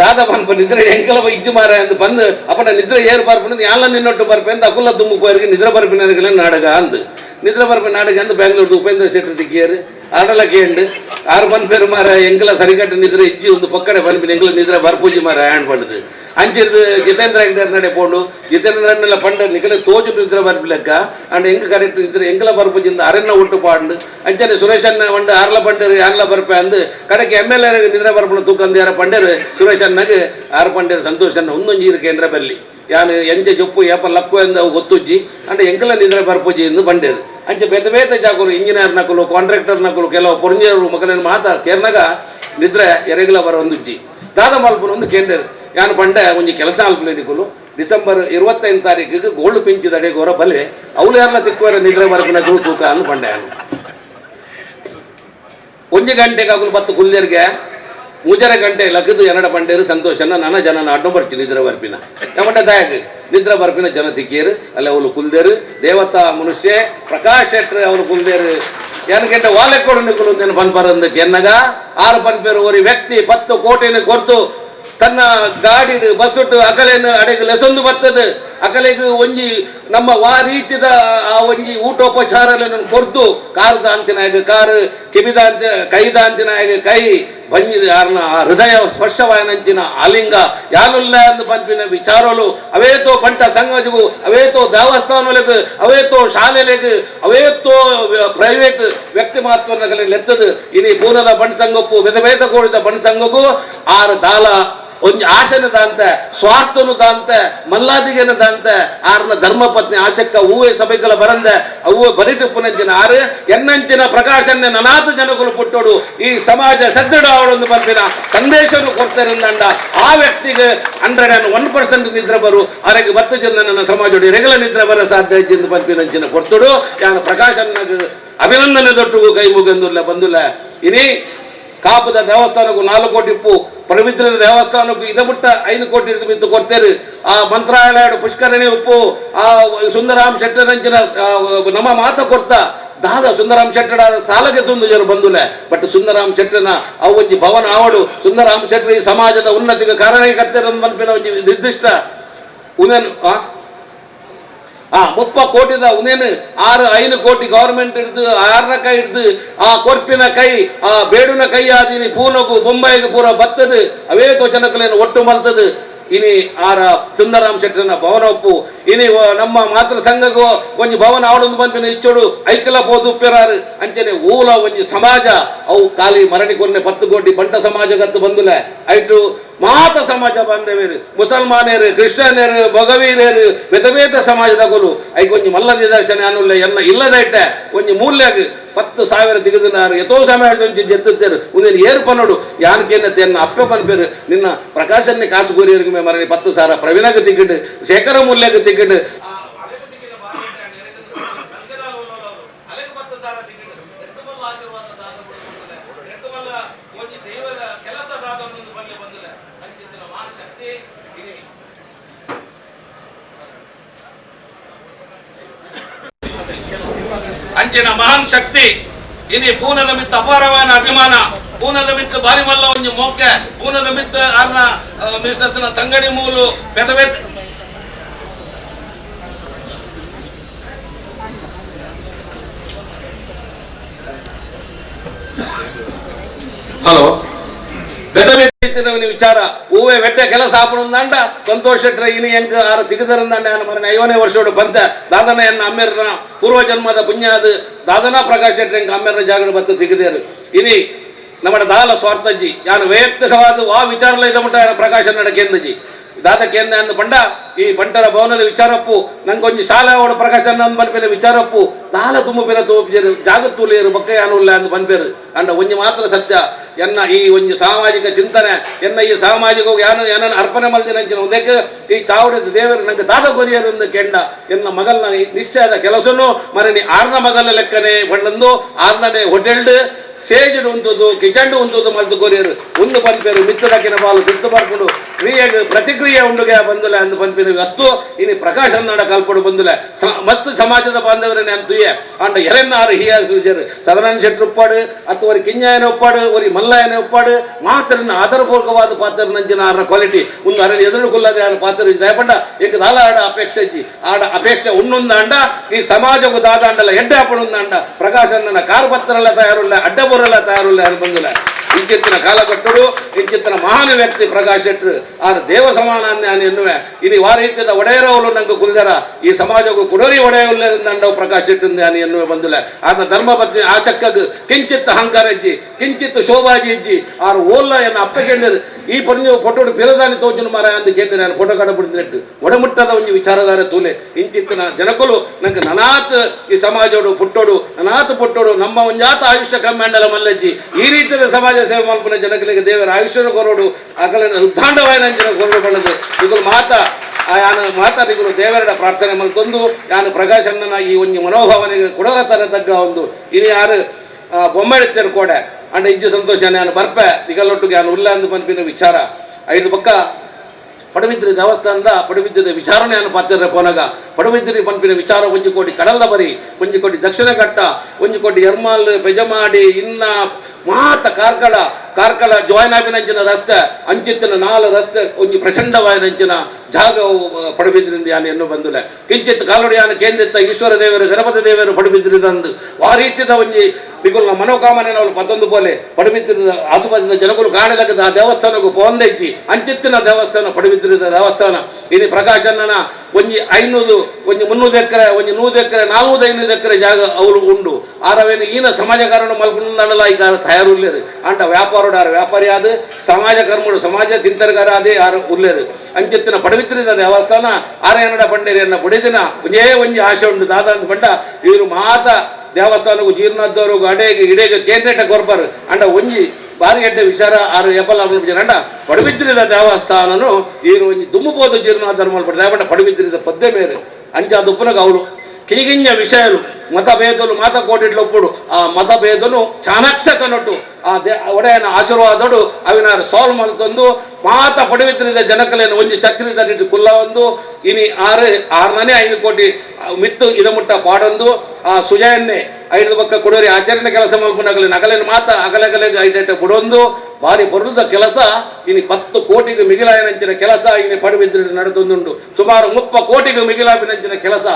ದಾದ ಪನ್ಪ ನಿದ್ರೆ ಹೆಂಗಲ ಇಜ್ಜು ಮಾರ? ಅಂತ ಬಂದು ಅಪ್ಪನ ನಿದ್ರೆ ಏರ್ ಬರ್ಪನ ಯಾಲ ನಿನ್ನೊಟ್ಟು ಬರ್ಪೆ ಅಂತ ಅಕುಲ ತುಂಬು ಪೋಯರಿಗೆ ನಿದ್ರೆ ಬರ್ಪಿನ ನಾಡಗ ಅಂದು. ನಿದ್ರೆ ಬರ್ಪಿನ ನಾಡಗ ಅಂದು ಬೆಂಗಳೂರು ಉಪೇಂದ್ರ ಶೆಟ್ಟಿ ದಿಕ್ಕಿಯರು ಆಡಲ ಕೇಂಡು ಆರು ಬಂದ್ ಪೇರು ಮಾರ ಎಂಕಲ ಸರಿಕಟ್ಟು ನಿದ್ರೆ ಇಜ್ಜಿ ಒಂದು ಪಕ್ಕಡೆ ಬಂದ್ಬಿನ ಎಂಕಲ ನಿದ್ರೆ ಬರ್ಪೂಜಿ ಮಾರ ಆ್ಯಂಡ್ ಪಂಡದು ಅಂಚಿರ್ದು ಜಿತೇಂದ್ರ ಹೆಗ್ಡರ್ ನಡೆ ಪೋಂಡು ಜಿತೇಂದ್ರ ನೆಲ್ಲ ಪಂಡ ನಿಖಲೆ ತೋಜು ನಿದ್ರೆ ಬರ್ಪಿಲೆಕ್ಕ ಅಂಡ್ ಎಂಕ ಕರೆಕ್ಟ್ ನಿದ್ರೆ ಎಂಕಲ ಬರ್ಪುಜಿಂದ ಅರಣ್ಯ ಒಟ್ಟು ಪಾಂಡು ಅಂಚನೆ ಸುರೇಶ್ ಅಣ್ಣ ಒಂಡು ಆರ್ಲ ಪಂಡರು ಆರ್ಲ ಬರ್ಪೆ ಅಂದು ಕಡೆಗೆ ಎಂ ಎಲ್ ಎ ನಿದ್ರೆ ಬರ್ಪಣ ತೂಕಂದು ಯಾರ ಪಂಡರು ಸುರೇಶ್ ಅಣ್ಣಗೆ ಆರು ಪಂಡರು ಸಂತೋಷ್ ಅಣ್ಣ ಒಂದೊಂಜೀರು ಕೇಂದ್ರ ಬಲ್ಲಿ ಯಾನು ಎಂಜ ಜೊಪ್ಪು ಏಪ ಲಕ್ಕು ಎಂದು ಅವು ಗೊತ್ತುಜ್ಜಿ ಅಂಡ್ ಎಂಕಲ ನಿದ್ರೆ ಬರ್ಪುಜಿ ಎಂದು ಬಂಡೇರು ಅಂಚೆ ಬೇತೆ ಬೇತೆ ಜಾಗರು, ಇಂಜಿನಿಯರ್ ನಕಲು ಕಾಂಟ್ರಾಕ್ಟರ್ ನಕಲು, ಕೆಲವು ಪೊರಂಜರು ಮಗನ ಮಾತ, ಕೇರ್ನಾಗ, ನಿದ್ರೆ, ಎರೆಗಲ ಬರ ಒಂದುಜ್ಜಿ ದಾದ ಮಲ್ಪನ ಒಂದು ಕೇಂದ್ರ. ಯಾನು ಪಂಡ ಒಂಜಿ ಕೆಲಸ ಅಲ್ಪಲೇನಿಕುಲು ಡಿಸೆಂಬರ್ ಇರುವತ್ತೈದು ತಾರೀಕಿಗೆ ಗೋಲ್ಡ್ ಪಿಂಚು ತಡೆ ಗೋರ ಬಲೆ ಅವಳು ಯಾರನ್ನ ತಿಕ್ಕುವರ ನಿದ್ರೆ ಬರ್ಪಿನ ತೂಕ ಅಂದು ಬಂಡೆ ಒಂದು ಒಂಜಿ ಗಂಟೆಗೆ ಅಗುಲು ಬತ್ತು ಕುಲ್ಯರ್ಗೆ ಮುಜರ ಗಂಟೆ ಲಗದು ಎನ್ನಡ ಪಂಡೇರು ಸಂತೋಷನ ನನ್ನ ಜನನ ಅಡ್ಡು ಬರ್ತೀನಿ ನಿದ್ರ ಬರ್ಪಿನ ನಮ್ಮಂಡ ದಯಾಗ ನಿದ್ರ ಬರ್ಪಿನ ಜನ ತಿಕ್ಕೇರು, ಅಲ್ಲಿ ಅವಳು ಕುಲ್ದೇರು, ದೇವತಾ ಮನುಷ್ಯ, ಪ್ರಕಾಶ್ ಶೆಟ್ರ್ ಅವರು ಕುಲ್ದೇರು. ಎನಕೆಂಟ ವಾಲೆ ಕೊಡು ನಿಕ್ಕಲು ನೀನು ಪನ್ಪರಂದಕ್ಕೆ ಎನ್ನಗ ಆರು ಪನ್ಪೇರು ಒರಿ ವ್ಯಕ್ತಿ ಪತ್ತು ಕೋಟೆನ ಕೊರ್ತು. ತನ್ನ ಗಾಡಿ ಬಸ್ಸೊಟ್ಟು ಅಕಲೇನು ಅಡಗ ಲೆಸೊಂದು ಬರ್ತದೆ ಅಕಲೆಗೆ ಒಂಜಿ ನಮ್ಮ ವಾ ರೀತಿದ ಆ ಒಂಜಿ ಊಟೋಪಚಾರ ಕೊರ್ದು ಕಾರದ ಅಂತಿನಾಗ ಕಾರ್ ಕಿಬಿದ ಅಂತ ಕೈದ ಅಂತಿನಾಗ ಕೈ ಬಂಜಿ ಯಾರನ್ನ? ಆ ಹೃದಯ ಸ್ಪರ್ಶವಾಯನಂಚಿನ ಆಲಿಂಗ. ಯಾನುಲ್ಲ ಎಂದು ಪಂಪಿನ ವಿಚಾರಲು, ಅವೇತೋ ಪಂಟ ಸಂಘಜಗು ಅವೇತೋ ದೇವಸ್ಥಾನలకు ಅವೇತೋ ಶಾಲೆಲೆಗೆ, ಅವೇತೋ ಪ್ರೈವೇಟ್ ವ್ಯಕ್ತಿ ಮಹತ್ವ ಲೆತ್ತದು. ಇನಿ ಪೂನದ ಬಣ್ ಸಂಘಕ್ಕೂ ವಿಧ ಬೇತ ಕೂಡಿದ ಬಣ್ ಸಂಘಕ್ಕೂ ಆರು ದಾಲ ಒಂಜಿ ಆಶನ ದಾಂತ, ಸ್ವಾರ್ಥನು ದಾಂತ, ಮಲ್ಲಾದಿಗೆನ ದಾಂತ. ಆರ್ನ ಧರ್ಮಪತ್ನಿ ಆಶಕ್ಕ ಹೂವೆ ಸಭೆಗಳ ಬರಂದ ಅವು ಬರಿಟು ಪುನಂಚಿನ ಆರು, ಎನ್ನಂಚಿನ ಪ್ರಕಾಶನ ನನಾತು ಜನಗಳು ಪುಟ್ಟೋಡು, ಈ ಸಮಾಜ ಸದೃಢ ಅವಳೊಂದು ಬಂದಿನ ಸಂದೇಶನು ಕೊಡ್ತಾರಿಂದಂಡ ಆ ವ್ಯಕ್ತಿಗೆ ಹಂಡ್ರೆಡ್ ಅಂಡ್ ಒನ್ ಪರ್ಸೆಂಟ್ ನಿದ್ರೆ ಬರು ಅವರಿಗೆ ಬತ್ತು ಜನ ನನ್ನ ಸಮಾಜೋಡಿ ರೆಗ್ಯುಲರ್ ನಿದ್ರೆ ಬರ ಸಾಧ್ಯ ಇದ್ದಿಂದ ಕೊಡ್ತೋಡು. ಯಾನು ಪ್ರಕಾಶನ ಅಭಿನಂದನೆ ದೊಟ್ಟು ಕೈ ಮುಗಂದುಲ್ಲ ಬಂದುಲ್ಲ. ಇನಿ ಕಾಪದ ದೇವಸ್ಥಾನಕ್ಕೂ ನಾಲ್ಕು ಕೋಟಿ ಉಪ್ಪು ಪವಿತ್ರ ದೇವಸ್ಥಾನಕ್ಕೂ ಇದ ಬಿಟ್ಟ ಐದು ಕೋಟಿ ಇರ್ದು ಬಿತ್ತು ಆ ಮಂತ್ರಾಲಯ ಪುಷ್ಕರಣಿ ಉಪ್ಪು, ಆ ಸುಂದರಾಮ್ ಶೆಟ್ಟರಂಚಿನ ನಮ್ಮ ಮಾತ ಕೊಡ್ತ. ದಾದ ಸುಂದರಾಮ್ ಶೆಟ್ಟಡ ಸಾಲಗೆ ತುಂದು ಬಂದುಲೆ. ಬಟ್ ಸುಂದರಾಮ್ ಶೆಟ್ಟನ ಅವು ಒಂಜಿ ಭವನ ಆವಡು ಸುಂದರಾಮ್ ಶೆಟ್ಟರ್ ಈ ಸಮಾಜದ ಉನ್ನತಿಗೆ ಕಾರಣಕರ್ತರ ಮನ್ಪಿನ ಒಂಜಿ ನಿರ್ದಿಷ್ಟ ಉನೇನು ಆ ಮುಪ್ಪ ಕೋಟಿದ ಉನೇನು, ಆರು, ಐದು ಕೋಟಿ ಗವರ್ಮೆಂಟ್ ಹಿಡ್ದು, ಆರನ ಕೈ ಹಿಡ್ದು, ಆ ಕೊರ್ಪಿನ ಕೈ, ಆ ಬೇಡುನ ಕೈ ಆದಿನಿ ಪೂನಗು ಬೊಂಬೈಗೂ ಪೂರ ಬತ್ತದು, ಅವೇ ಜನಕಲೇನು ಒಟ್ಟು ಮಲ್ತದು. ಇನಿ ಆರ ಸುಂದರಾಮ್ ಶೆಟ್ಟರನ ಭವನ ಒಪ್ಪು. ಇನಿ ನಮ್ಮ ಮಾತೃ ಸಂಘಗೂ ಒಂಜಿ ಭವನ ಆವಡೊಂದು ಬಂದಿನ ಇಚ್ಚೋಡು ಐಕಲ ಪೋದು ಉಪ್ಪಿರಾರು ಅಂಚನೆ ಊಲ ಒಂಜಿ ಸಮಾಜ, ಅವು ಖಾಲಿ ಮರಣಿ ಕೊನ್ನೆ ಪತ್ತು ಕೋಟಿ ಬಂಟ ಸಮಾಜಗತ್ತು ಬಂದುಲೆ. ಐಟು ಮಾತ ಸಮಾಜ ಬಾಂಧವ್ಯರು ಮುಸಲ್ಮಾನೇರು ಕ್ರಿಶ್ಚಿಯನೇರು ಭಗವೀರೇರು ಬೇತ ಸಮಾಜದಗಲು ಐಕ್ ಒಂಜಿ ಮಲ್ಲ ನಿದರ್ಶನ ಅನ್ನುಲ್ಲ ಎಲ್ಲ ಇಲ್ಲದ ಇಟ್ಟೆ ಒಂಜಿ ಮೂಲ್ಯಾಗ ಪತ್ತು ಸಾವಿರ ದಿಗದಿನಾರು ಎತೋ ಸಮಯದೊಂಜಿ ಜೆತ್ತುತ್ತೇರು. ಒಂದಿನ ಏರು ಪನ್ನೋಡು ಯಾನಕೇನತ್ತೆ ತನ್ನ ಅಪ್ಪೆ ಪನ್ಪೇರು ನಿನ್ನ ಪ್ರಕಾಶನ್ನೇ ಕಾಸು ಗೋರಿಯರಿಗೆ ಮರಳಿ ಪತ್ತು ಸಾವಿರ ಪ್ರವೀಣಕ್ಕೆ ತಿಕ್ಕಿಟ್ಟು ಶೇಖರ ಮೂಲ್ಯಕ್ಕೆ ತಿಕ್ಕಿಟ್ಟು ಅಂಚಿನ ಮಹಾನ್ ಶಕ್ತಿ. ಇನಿ ಪೂನದ ಮಿತ್ತ ಅಪಾರವಾದ ಅಭಿಮಾನ, ಪೂನದ ಮಿತ್ತ ಬಾರಿ ಮಲ್ಲ ಒಂದು ಮೋಕೆ, ಪೂನದ ಮಿತ್ತ ಅರ್ನ ಮಿಸ್ಸಸ್ನ ತಂಗಡಿ ಮೂಲು ಬೆದ ಬೆದ ಹಲೋ. ಬೆಂಡವೆ ವಿಚಾರ. ಉವೆ ಬೆಟ್ಟೆ ಕೆಲಸ ಆಪುಡೊಂದು ದಾಂಡ. ಸಂತೋಷೆಟ್ರೆ ಇನಿ ಎಂಕ ಆರ್ ತಿಗ್ದರ್ ಅಂದಾಂಡ ಮನೆ ಐವನೆ ವರ್ಷ ಉಡು ಬತ್ತ ದಾದನ ಎನ್ನ ಅಮ್ಮೆರ್ನ ಪೂರ್ವ ಜನ್ಮದ ಪುನ್ಯಾದ್ ದಾದನಾ ಪ್ರಕಾಶ್ ರ ಎಂಕ ಅಂಬೆರ್ನ ಜಾಗಡ್ ಬಂತು ತಿಗಿದೆರ್. ಇನಿ ನಮಡೆ ದಾಲ ಸ್ವಾರ್ಥ ಜಿ ಯಾರು ವೇತ ವಾತು ವಾ ವಿಚಾರ್ ಲ ಮಂಟ ಯ ಪ್ರಕಾಶ್ ದಾದ ಕೇಂದ್ರ ಅಂದ ಬಂಡ ಈ ಬಂಟರ ಭವನದ ವಿಚಾರಪ್ಪು ನಂಗೊಂಜಿ ಶಾಲೆ ಓಡ ಪ್ರಕಾಶ ಅಂದ್ ಬನ್ಪೇರು ವಿಚಾರಪ್ಪು ದಾಲ ತುಂಬ ಬೇರೆ ತೋಪಿಜರು ಜಾಗತ್ತೂಲಿಯರು ಬಕ್ಕ ಯಾನುಲ್ಲ ಅಂದ್ ಬಂದ್ಬೇರು. ಅಂಡ ಒಂಜಿ ಮಾತ್ರ ಸತ್ಯ, ಎನ್ನ ಈ ಒಂಜಿ ಸಾಮಾಜಿಕ ಚಿಂತನೆ, ಎನ್ನ ಈ ಸಾಮಾಜಿಕ ಯಾನ ಏನನ್ನ ಅರ್ಪಣೆ ಮಲ್ದಿನಂಚಿನ ಉದಕ್ಕೆ ಈ ಚಾವಡದ ದೇವರು ನಂಗೆ ದಾದ ಕೊರಿಯರೆಂದು ಕೆಂಡ, ಎನ್ನ ಮಗಲ್ನ ನಿಶ್ಚಯದ ಕೆಲಸನು ಮರನಿ ಆರ್ನ ಮಗಲ ಲೆಕ್ಕನೆ ಪಂಡಂದು ಆರ್ನನೆ ಹೋಟೆಲ್ಡ್ ಸೇಜ್ ಉಂತದ್ದು ಕಿಚನ್ ಉಂತದ್ದು ಮಲ್ತು ಕೊರಿಯರು ಒಂದು ಪಂಪೇರು ಮಿತ್ತದಕ್ಕಿನ ಬಾಲು ಬಿತ್ತು ಬರ್ಕೊಂಡು ಕ್ರಿಯೆಗೆ ಪ್ರತಿಕ್ರಿಯೆ ಉಂಡುಗೆ ಬಂದುಲೆ ಅಂದು ಪಂಪಿನ ವಸ್ತು ಇನಿ ಪ್ರಕಾಶ್ ಅನ್ನಾಡ ಕಲ್ಪಡು ಬಂದುಲೆ ಸ- ಮಸ್ತ್ ಸಮಾಜದ ಬಾಂಧವರನ್ನೇ ಅಂತುಯೆ ಅಂಡ ಎರೆನ್ನಾರು ಹಿಯಾಸ್ ವಿಜಯರು ಸದನನ್ ಶೆಟ್ರು ಉಪ್ಪಾಡು ಅಥವಾ ஒரு ಕಿಂಜಾಯನ ಉಪ್ಪಾಡು ஒரு ಮಲ್ಲಯನ ಉಪ್ಪಾಡು ಮಾತ್ರನ ಆಧಾರಪೂರ್ವಕವಾದ ಪಾತ್ರ ನಂಚಿನ ಆರ ಕ್ವಾಲಿಟಿ ಒಂದು ಅರಳಿ ಎದುರು ಕೊಲ್ಲದೆ ಆರ ಪಾತ್ರ ದಯಪಂಡ ಈಗ ದಾಲ ಆಡ ಅಪೇಕ್ಷೆ ಇಜ್ಜಿ ಆಡ ಅಪೇಕ್ಷೆ ಉಣ್ಣುಂದ ಅಂಡ ಈ ಸಮಾಜಕ್ಕೂ ದಾದ ಅಂಡಲ್ಲ ಎಡ್ಡೆ ಹಾಪಣುಂದ ಅಂಡ ಪ್ರಕಾಶ್ ಅಣ್ಣನ ಕಾರು ಪತ್ರಲ್ಲ ತಯಾರುಲ್ಲ ಅಡ್ಡ ಬರಲ್ಲ ತಯಾರುಲ್ಲ ಅದು ಬಂದಿಲ್ಲ ಇಂಚಿತ್ತಿನ ಕಾಲ ಕೊಟ್ಟರು ಇಂಚಿತ್ತಿನ ಮಹಾನ್ ವ್ಯಕ್ತಿ ಪ್ರಕಾಶ್ ಶೆಟ್ಟರು ಆದ್ರೆ ದೇವ ಸಮಾನ ನಾನು ಎನ್ನುವೆ. ಇನಿ ವಾರೀತ್ಯದ ಒಡೆಯರವಲು ನಂಗೆ ಕುಲಿದರ ಈ ಸಮಾಜಕ್ಕೂ ಕುಡರಿ ಒಡೆಯುಲ್ಲಂಡವು ಪ್ರಕಾಶ್ ಶೆಟ್ಟು ನಾನು ಎನ್ನುವೆ ಬಂದಿಲ್ಲ ಆತ ಧರ್ಮಪತ್ನಿ ಆಚಕ್ಕಗ್ ಕಿಂಚಿತ್ ಅಹಂಕಾರ ಇಜ್ಜಿ, ಕಿಂಚಿತ್ ಶೋಭಾಜಿ ಇಜ್ಜಿ, ಆರು ಓಲ್ಲ ಎನ್ನ ಅಪ್ಪಗೆಂಡರು ಈ ಪರ್ಣು ಫೋಟೋ ಪಿರದಾನಿ ತೋಚನು ಮರ ಅಂತ ಕೇಂದ್ರ ನಾನು ಫೋಟೋ ಕಡೆ ಬಿಡಿದ್ರೆ ಒಡಮುಟ್ಟದ ಒಂದು ವಿಚಾರಧಾರೆ ತೂಲೆ. ಇಂಚಿತ್ತಿನ ಜನಕಲು ನಂಗೆ ನನಾತ್ ಈ ಸಮಾಜೋಡು ಪುಟ್ಟೋಡು, ನನಾತ್ ಪುಟ್ಟೋಡು, ನಮ್ಮ ಒಂಜಾತ ಆಯುಷ್ಯ ಕಮ್ಯಾಂಡಲ ಮಲ್ಲಜ್ಜಿ. ಈ ರೀತಿಯ ಸಮಾಜ ಜನಕಲಿಗೆ ದೇವರ ಆಯುಷ್ಯನ ಕೊರೋಡು ಅಗಲನ ಉದ್ದಾಂಡವಾಯ ಜನ ಕೊರಡು ಬಣ್ಣದು ಇಗಳು ಮಾತ ಆ ಮಾತ ಮಾತಾಡಿಗಳು ದೇವರ ಪ್ರಾರ್ಥನೆ ಮಲ್ತೊಂದು ತಂದು ಪ್ರಕಾಶ್ ಅಣ್ಣನ ಈ ಒಂದು ಮನೋಭಾವನೆಗೆ ಕೊಡೋರ ತರ ತಗ್ಗ ಒಂದು. ಇನಿ ಯಾರು ಆ, ಬೊಮ್ಮೆಡಿತ್ತೇರು ಕೋಡೆ ಅಂಡ ಇಜ್ಜು ಸಂತೋಷ ನಾನು ಬರ್ಪೆ ನಿಗಲೊಟ್ಟಿಗೆ ನಾನು ಉಲ್ಲ ಅಂದು ಪಂಪಿನ ವಿಚಾರ. ಐದು ಪಕ್ಕ ಪಡುಬಿದ್ರಿ ದೇವಸ್ಥಾನದ ಪಡಬಿದ್ದ ವಿಚಾರಣೆ ಅನ್ನು ಪಾತ್ರ ಪೋನಗ ಪಡುಬಿದ್ರಿ ಪಂಪಿನ ವಿಚಾರ ಒಂಜಿ ಕೋಟಿ ಕಡಲ್ದ ಬರಿ ಒಂಜಿ ಕೋಟಿ ದಕ್ಷಿಣ ಘಟ್ಟ ಒಂಜಿ ಕೋಟಿ ಎರ್ಮಾಲ್ ಬೆಜಮಾಡಿ ಇನ್ನ ಮಾತ ಕಾರ್ಕಳ. ಕಾರ್ಕಳ ಜೋಯ್ನಾಬಿನಂಚಿನ ರಸ್ತೆ, ಅಂಚಿತ್ತಿನ ನಾಲ್ ರಸ್ತೆ ಒಂಜಿ ಪ್ರಚಂಡವಾಯಿನಂಚಿನ ಜಾಗ ಪಡುಬಿದ್ರಿಂದ ಯಾನು ಎನ್ನು ಬಂದುಲೆ ಕಿಂಚಿತ್ ಕಾಲುಡಿಯಾನ ಕೇಂದ್ರಿತ ಈಶ್ವರ ದೇವರು, ಗಣಪತಿ ದೇವರು ಪಡುಬಿದ್ರಿದಂದು ಆ ರೀತಿಯ ಒಂಜಿ ಬಿಗುಲ್ನ ಮನೋಕಾಮನೆ ನಾವು ಪತ್ತೊಂದು ಪೋಲೆ ಪಡುಬಿದ್ರದ ಆಸುಪಾಸಿನ ಜನಗಳು ಕಾಣಲಕ್ಕದ ಆ ದೇವಸ್ಥಾನಕ್ಕೂ ಪೋಂದೈಚಿ ಅಂಚಿತ್ತಿನ ದೇವಸ್ಥಾನ ಪಡುಬಿದ್ರದ ದೇವಸ್ಥಾನ. ಇನಿ ಪ್ರಕಾಶನನ ಒಂಜಿ ಐನೂರು ಒಂಜಿ ಮುನ್ನೂರು ಎಕರೆ ಒಂಜಿ ನೂರು ಎಕರೆ ನಾಲ್ನೂರು ಐನೂರು ಎಕರೆ ಜಾಗ ಅವರು ಉಂಡು. ಆರವೇನು ಈನ ಸಮಾಜ ಕಾರಣ ಮಲ್ಕೊಂಡಲ್ಲ ಈಗ ತಯಾರು ಅಂಡ ಅಂಟ ಆರು ವ್ಯಾಪಾರಿ ಆದ ಸಮಾಜ ಕರ್ಮಗಳು, ಸಮಾಜ ಚಿಂತನಗಾರ ಅದೇ ಯಾರು? ಉರ್ಲೇರು ಅಂಚಿತ್ತಿನ ಪಡವಿತ್ರಿದ ದೇವಸ್ಥಾನ ಆರಯನಡ ಪಂಡೇರಿಯನ್ನ ಪುಡಿದಿನ ಒಂಜೇ ಒಂಜಿ ಆಶೆ ಉಂಡು ದಾದ ಅಂತ ಪಂಡ, ಇವರು ಮಾತ ದೇವಸ್ಥಾನಕ್ಕೂ ಜೀರ್ಣೋದ್ಧವರು ಅಡೆಗೆ ಇಡೆಗೆ ಕೇಂದ್ರೇಟ ಕೊರ್ಬರು. ಅಂಡ ಒಂಜಿ ಬಾರಿ ಎಡ್ಡೆ ವಿಚಾರ ಆರು ಎಪ್ಪಲ ಅಂಡ ಪಡುಬಿದ್ರಿದ ದೇವಸ್ಥಾನನು, ಇವರು ಒಂಜಿ ದುಮ್ಮುಬೋದು ಜೀರ್ಣೋದ್ಧಾರ ಮಾಡ್ಬಿಡ್ದು ದಯಪಂಡ ಪಡುಬಿದ್ರಿದ ಪದ್ಯ ಬೇರೆ. ಅಂಚ ದುಪ್ಪನಗ ಅವಳು ಕಿಣಿಗಿಂಜ ವಿಷಯಲು మతభేదులు ಮಾತ ಕೋಟಿಟ್ಲು ఆ ಆ చాణక్ష కన్నట్టు ಆ ದೇ ಒಡೆಯನ ಆಶೀರ್ವಾದಡು ಅವಿನ ಸಾಲ್ವ್ ಮಲ್ತೊಂದು ಮಾತ ಪಡುವಿತ್ರಿದ ಜನಕಲೆಯನ್ನು ಒಂಜಿ ಚಕ್ರಿದ ನಿಟ್ಟು ಇನಿ ಆರು, ಆರ್ನನೇ ಐದು ಕೋಟಿ ಮಿತ್ತು ಇದ ಮುಟ್ಟ ಪಾಡೊಂದು. ಆ ಸುಜಯನ್ನೇ, ಐದು ಪಕ್ಕ ಕೊಡೋರಿ ಆಚರಣೆ ಕೆಲಸ ಮಲ್ಪನಗಲಿ ನಗಲಿನ ಮಾತ ಅಗಲಗಲೆಗೆ ಐಡೆಟ ಬಿಡೊಂದು ಬಾರಿ ಬರುದ ಕೆಲಸ ಇನಿ ಪತ್ತು ಕೋಟಿಗೆ ಮಿಗಿಲಾಯನಂಚಿನ ಕೆಲಸ ಇನಿ ಪಡುವಿದ್ರೆ ನಡೆದೊಂದುಂಡು ಸುಮಾರು ಮುಪ್ಪ ಕೋಟಿಗೆ ಮಿಗಿಲಾಪಿನಂಚಿನ ಕೆಲಸ.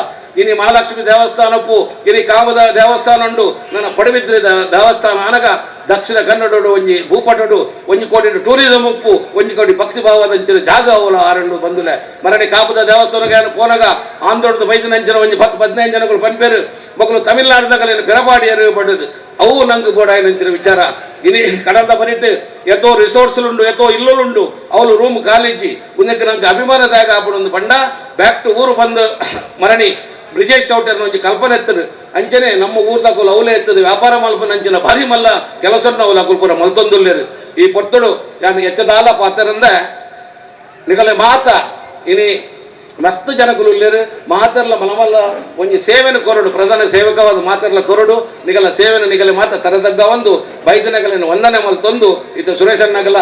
ಇನಿ ಮಹಾಲಕ್ಷ್ಮಿ ದೇವಸ್ಥಾನಪ್ಪು ಇನಿ ಕಾಮದ ದೇವಸ್ಥಾನ ಉಂಡು ನನ್ನ ಪಡುವಿದ್ರೆ ದೇವಸ್ಥಾನ ಅನಗ ದಕ್ಷಿಣ ಕನ್ನಡಡು ಒಂಜಿ ಭೂಪಟಡು, ಒಂಜಿ ಕೋಟಿ ಟೂರಿಸಂ ಉಪ್ಪು, ಒಂಜಿ ಕೋಟಿ ಭಕ್ತಿ ಭಾವದಂಚಿನ ಜಾಗ ಅವಲ ಆರಂಡು ಬಂದುಲೆ. ಮರಡಿ ಕಾಪುದ ದೇವಸ್ಥಾನಕ್ಕೆ ಏನು ಪೋನಗ ಆಂದೋಳದ ಬೈದಿನಂಚಿನ ಒಂಜಿ ಹತ್ತು ಹದಿನೈದು ಜನಗಳು ಪನ್ಪೇರು ಮಗಳು ತಮಿಳ್ನಾಡದಾಗ ಪೆರಪಾಡಿ ಅರಿವು ಪಡೆದು. ಅವು ನಂಗೆ ಕೂಡ ಏನಂತಿರ ವಿಚಾರ? ಇನಿ ಕಡಲ್ದ ಬರೀತು, ಎತ್ತೋ ರಿಸೋರ್ಸ್ಲುಂಡು ಎತ್ತೋ ಇಲ್ಲುಂಡು ಅವಳು ರೂಮ್ ಕಾಲೇಜಿ ಉಂದಕ್ಕೆ ನಂಗೆ ಅಭಿಮಾನದಾಗ ಒಂದು ಬಂಡ. ಬ್ಯಾಕ್ ಟು ಊರು ಬಂದು [COUGHS] ಮರಣಿ ಬ್ರಿಜೇಶ್ ಚೌಟರ್ ಒಂಜಿ ಕಲ್ಪನೆ ಎತ್ತರು ಅಂಚನೆ ನಮ್ಮ ಊರ್ದಾಗ ಅವಲೇ ಎತ್ತದು ವ್ಯಾಪಾರ ಮಲ್ಪನ ಅಂಚಿನ ಭಾರಿ ಮಲ್ಲ ಕೆಲಸ ಅವಲ ಕುಲ್ಪುರ ಮಲ್ತೊಂದುಲ್ಲೇರು. ಈ ಪೊತ್ತಡು ನಾನು ಎಚ್ಚದಾಲ ಪಾತ್ರರಂದ ನಿಗಲೆ ಮಾತ. ಇನಿ ಜನಗಳು ಉಳ್ಳೇರು ಮಾತರ್ಲ ಮಲಮಲ್ಲ ಒಂಜಿ ಸೇವೆನ ಕೊರಡು, ಪ್ರಧಾನ ಸೇವಕವಾದ ಮಾತರ್ಲ ಕೊರಡು, ನಿಗಲ ಸೇವೆನ ನಿಗಲೆ ಮಾತ ತರದಗ್ಗ ಒಂದು ಬೈದನಗಲಿನ ವಂದನೆ ಮಲ್ತೊಂದು ಇತ ಸುರೇಶ್ ನಗಲ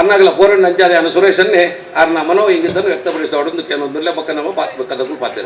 ಅನ್ನಗಲ ಪೋರಣ್ಣ ಅಂಚಾದೆ ಅನ್ನ ಸುರೇಶನ್ನೇ, ಅರ್ನ ಮನೋ ಹಿಂಗಿದ್ದನ್ನು ವ್ಯಕ್ತಪಡಿಸಿದ ಒಡೊಂದು ಕೆಲವೊಂದು ಬಕ್ಕ ನಮ್ಮ ಪಾತ್ರ ಪಾತ್ರ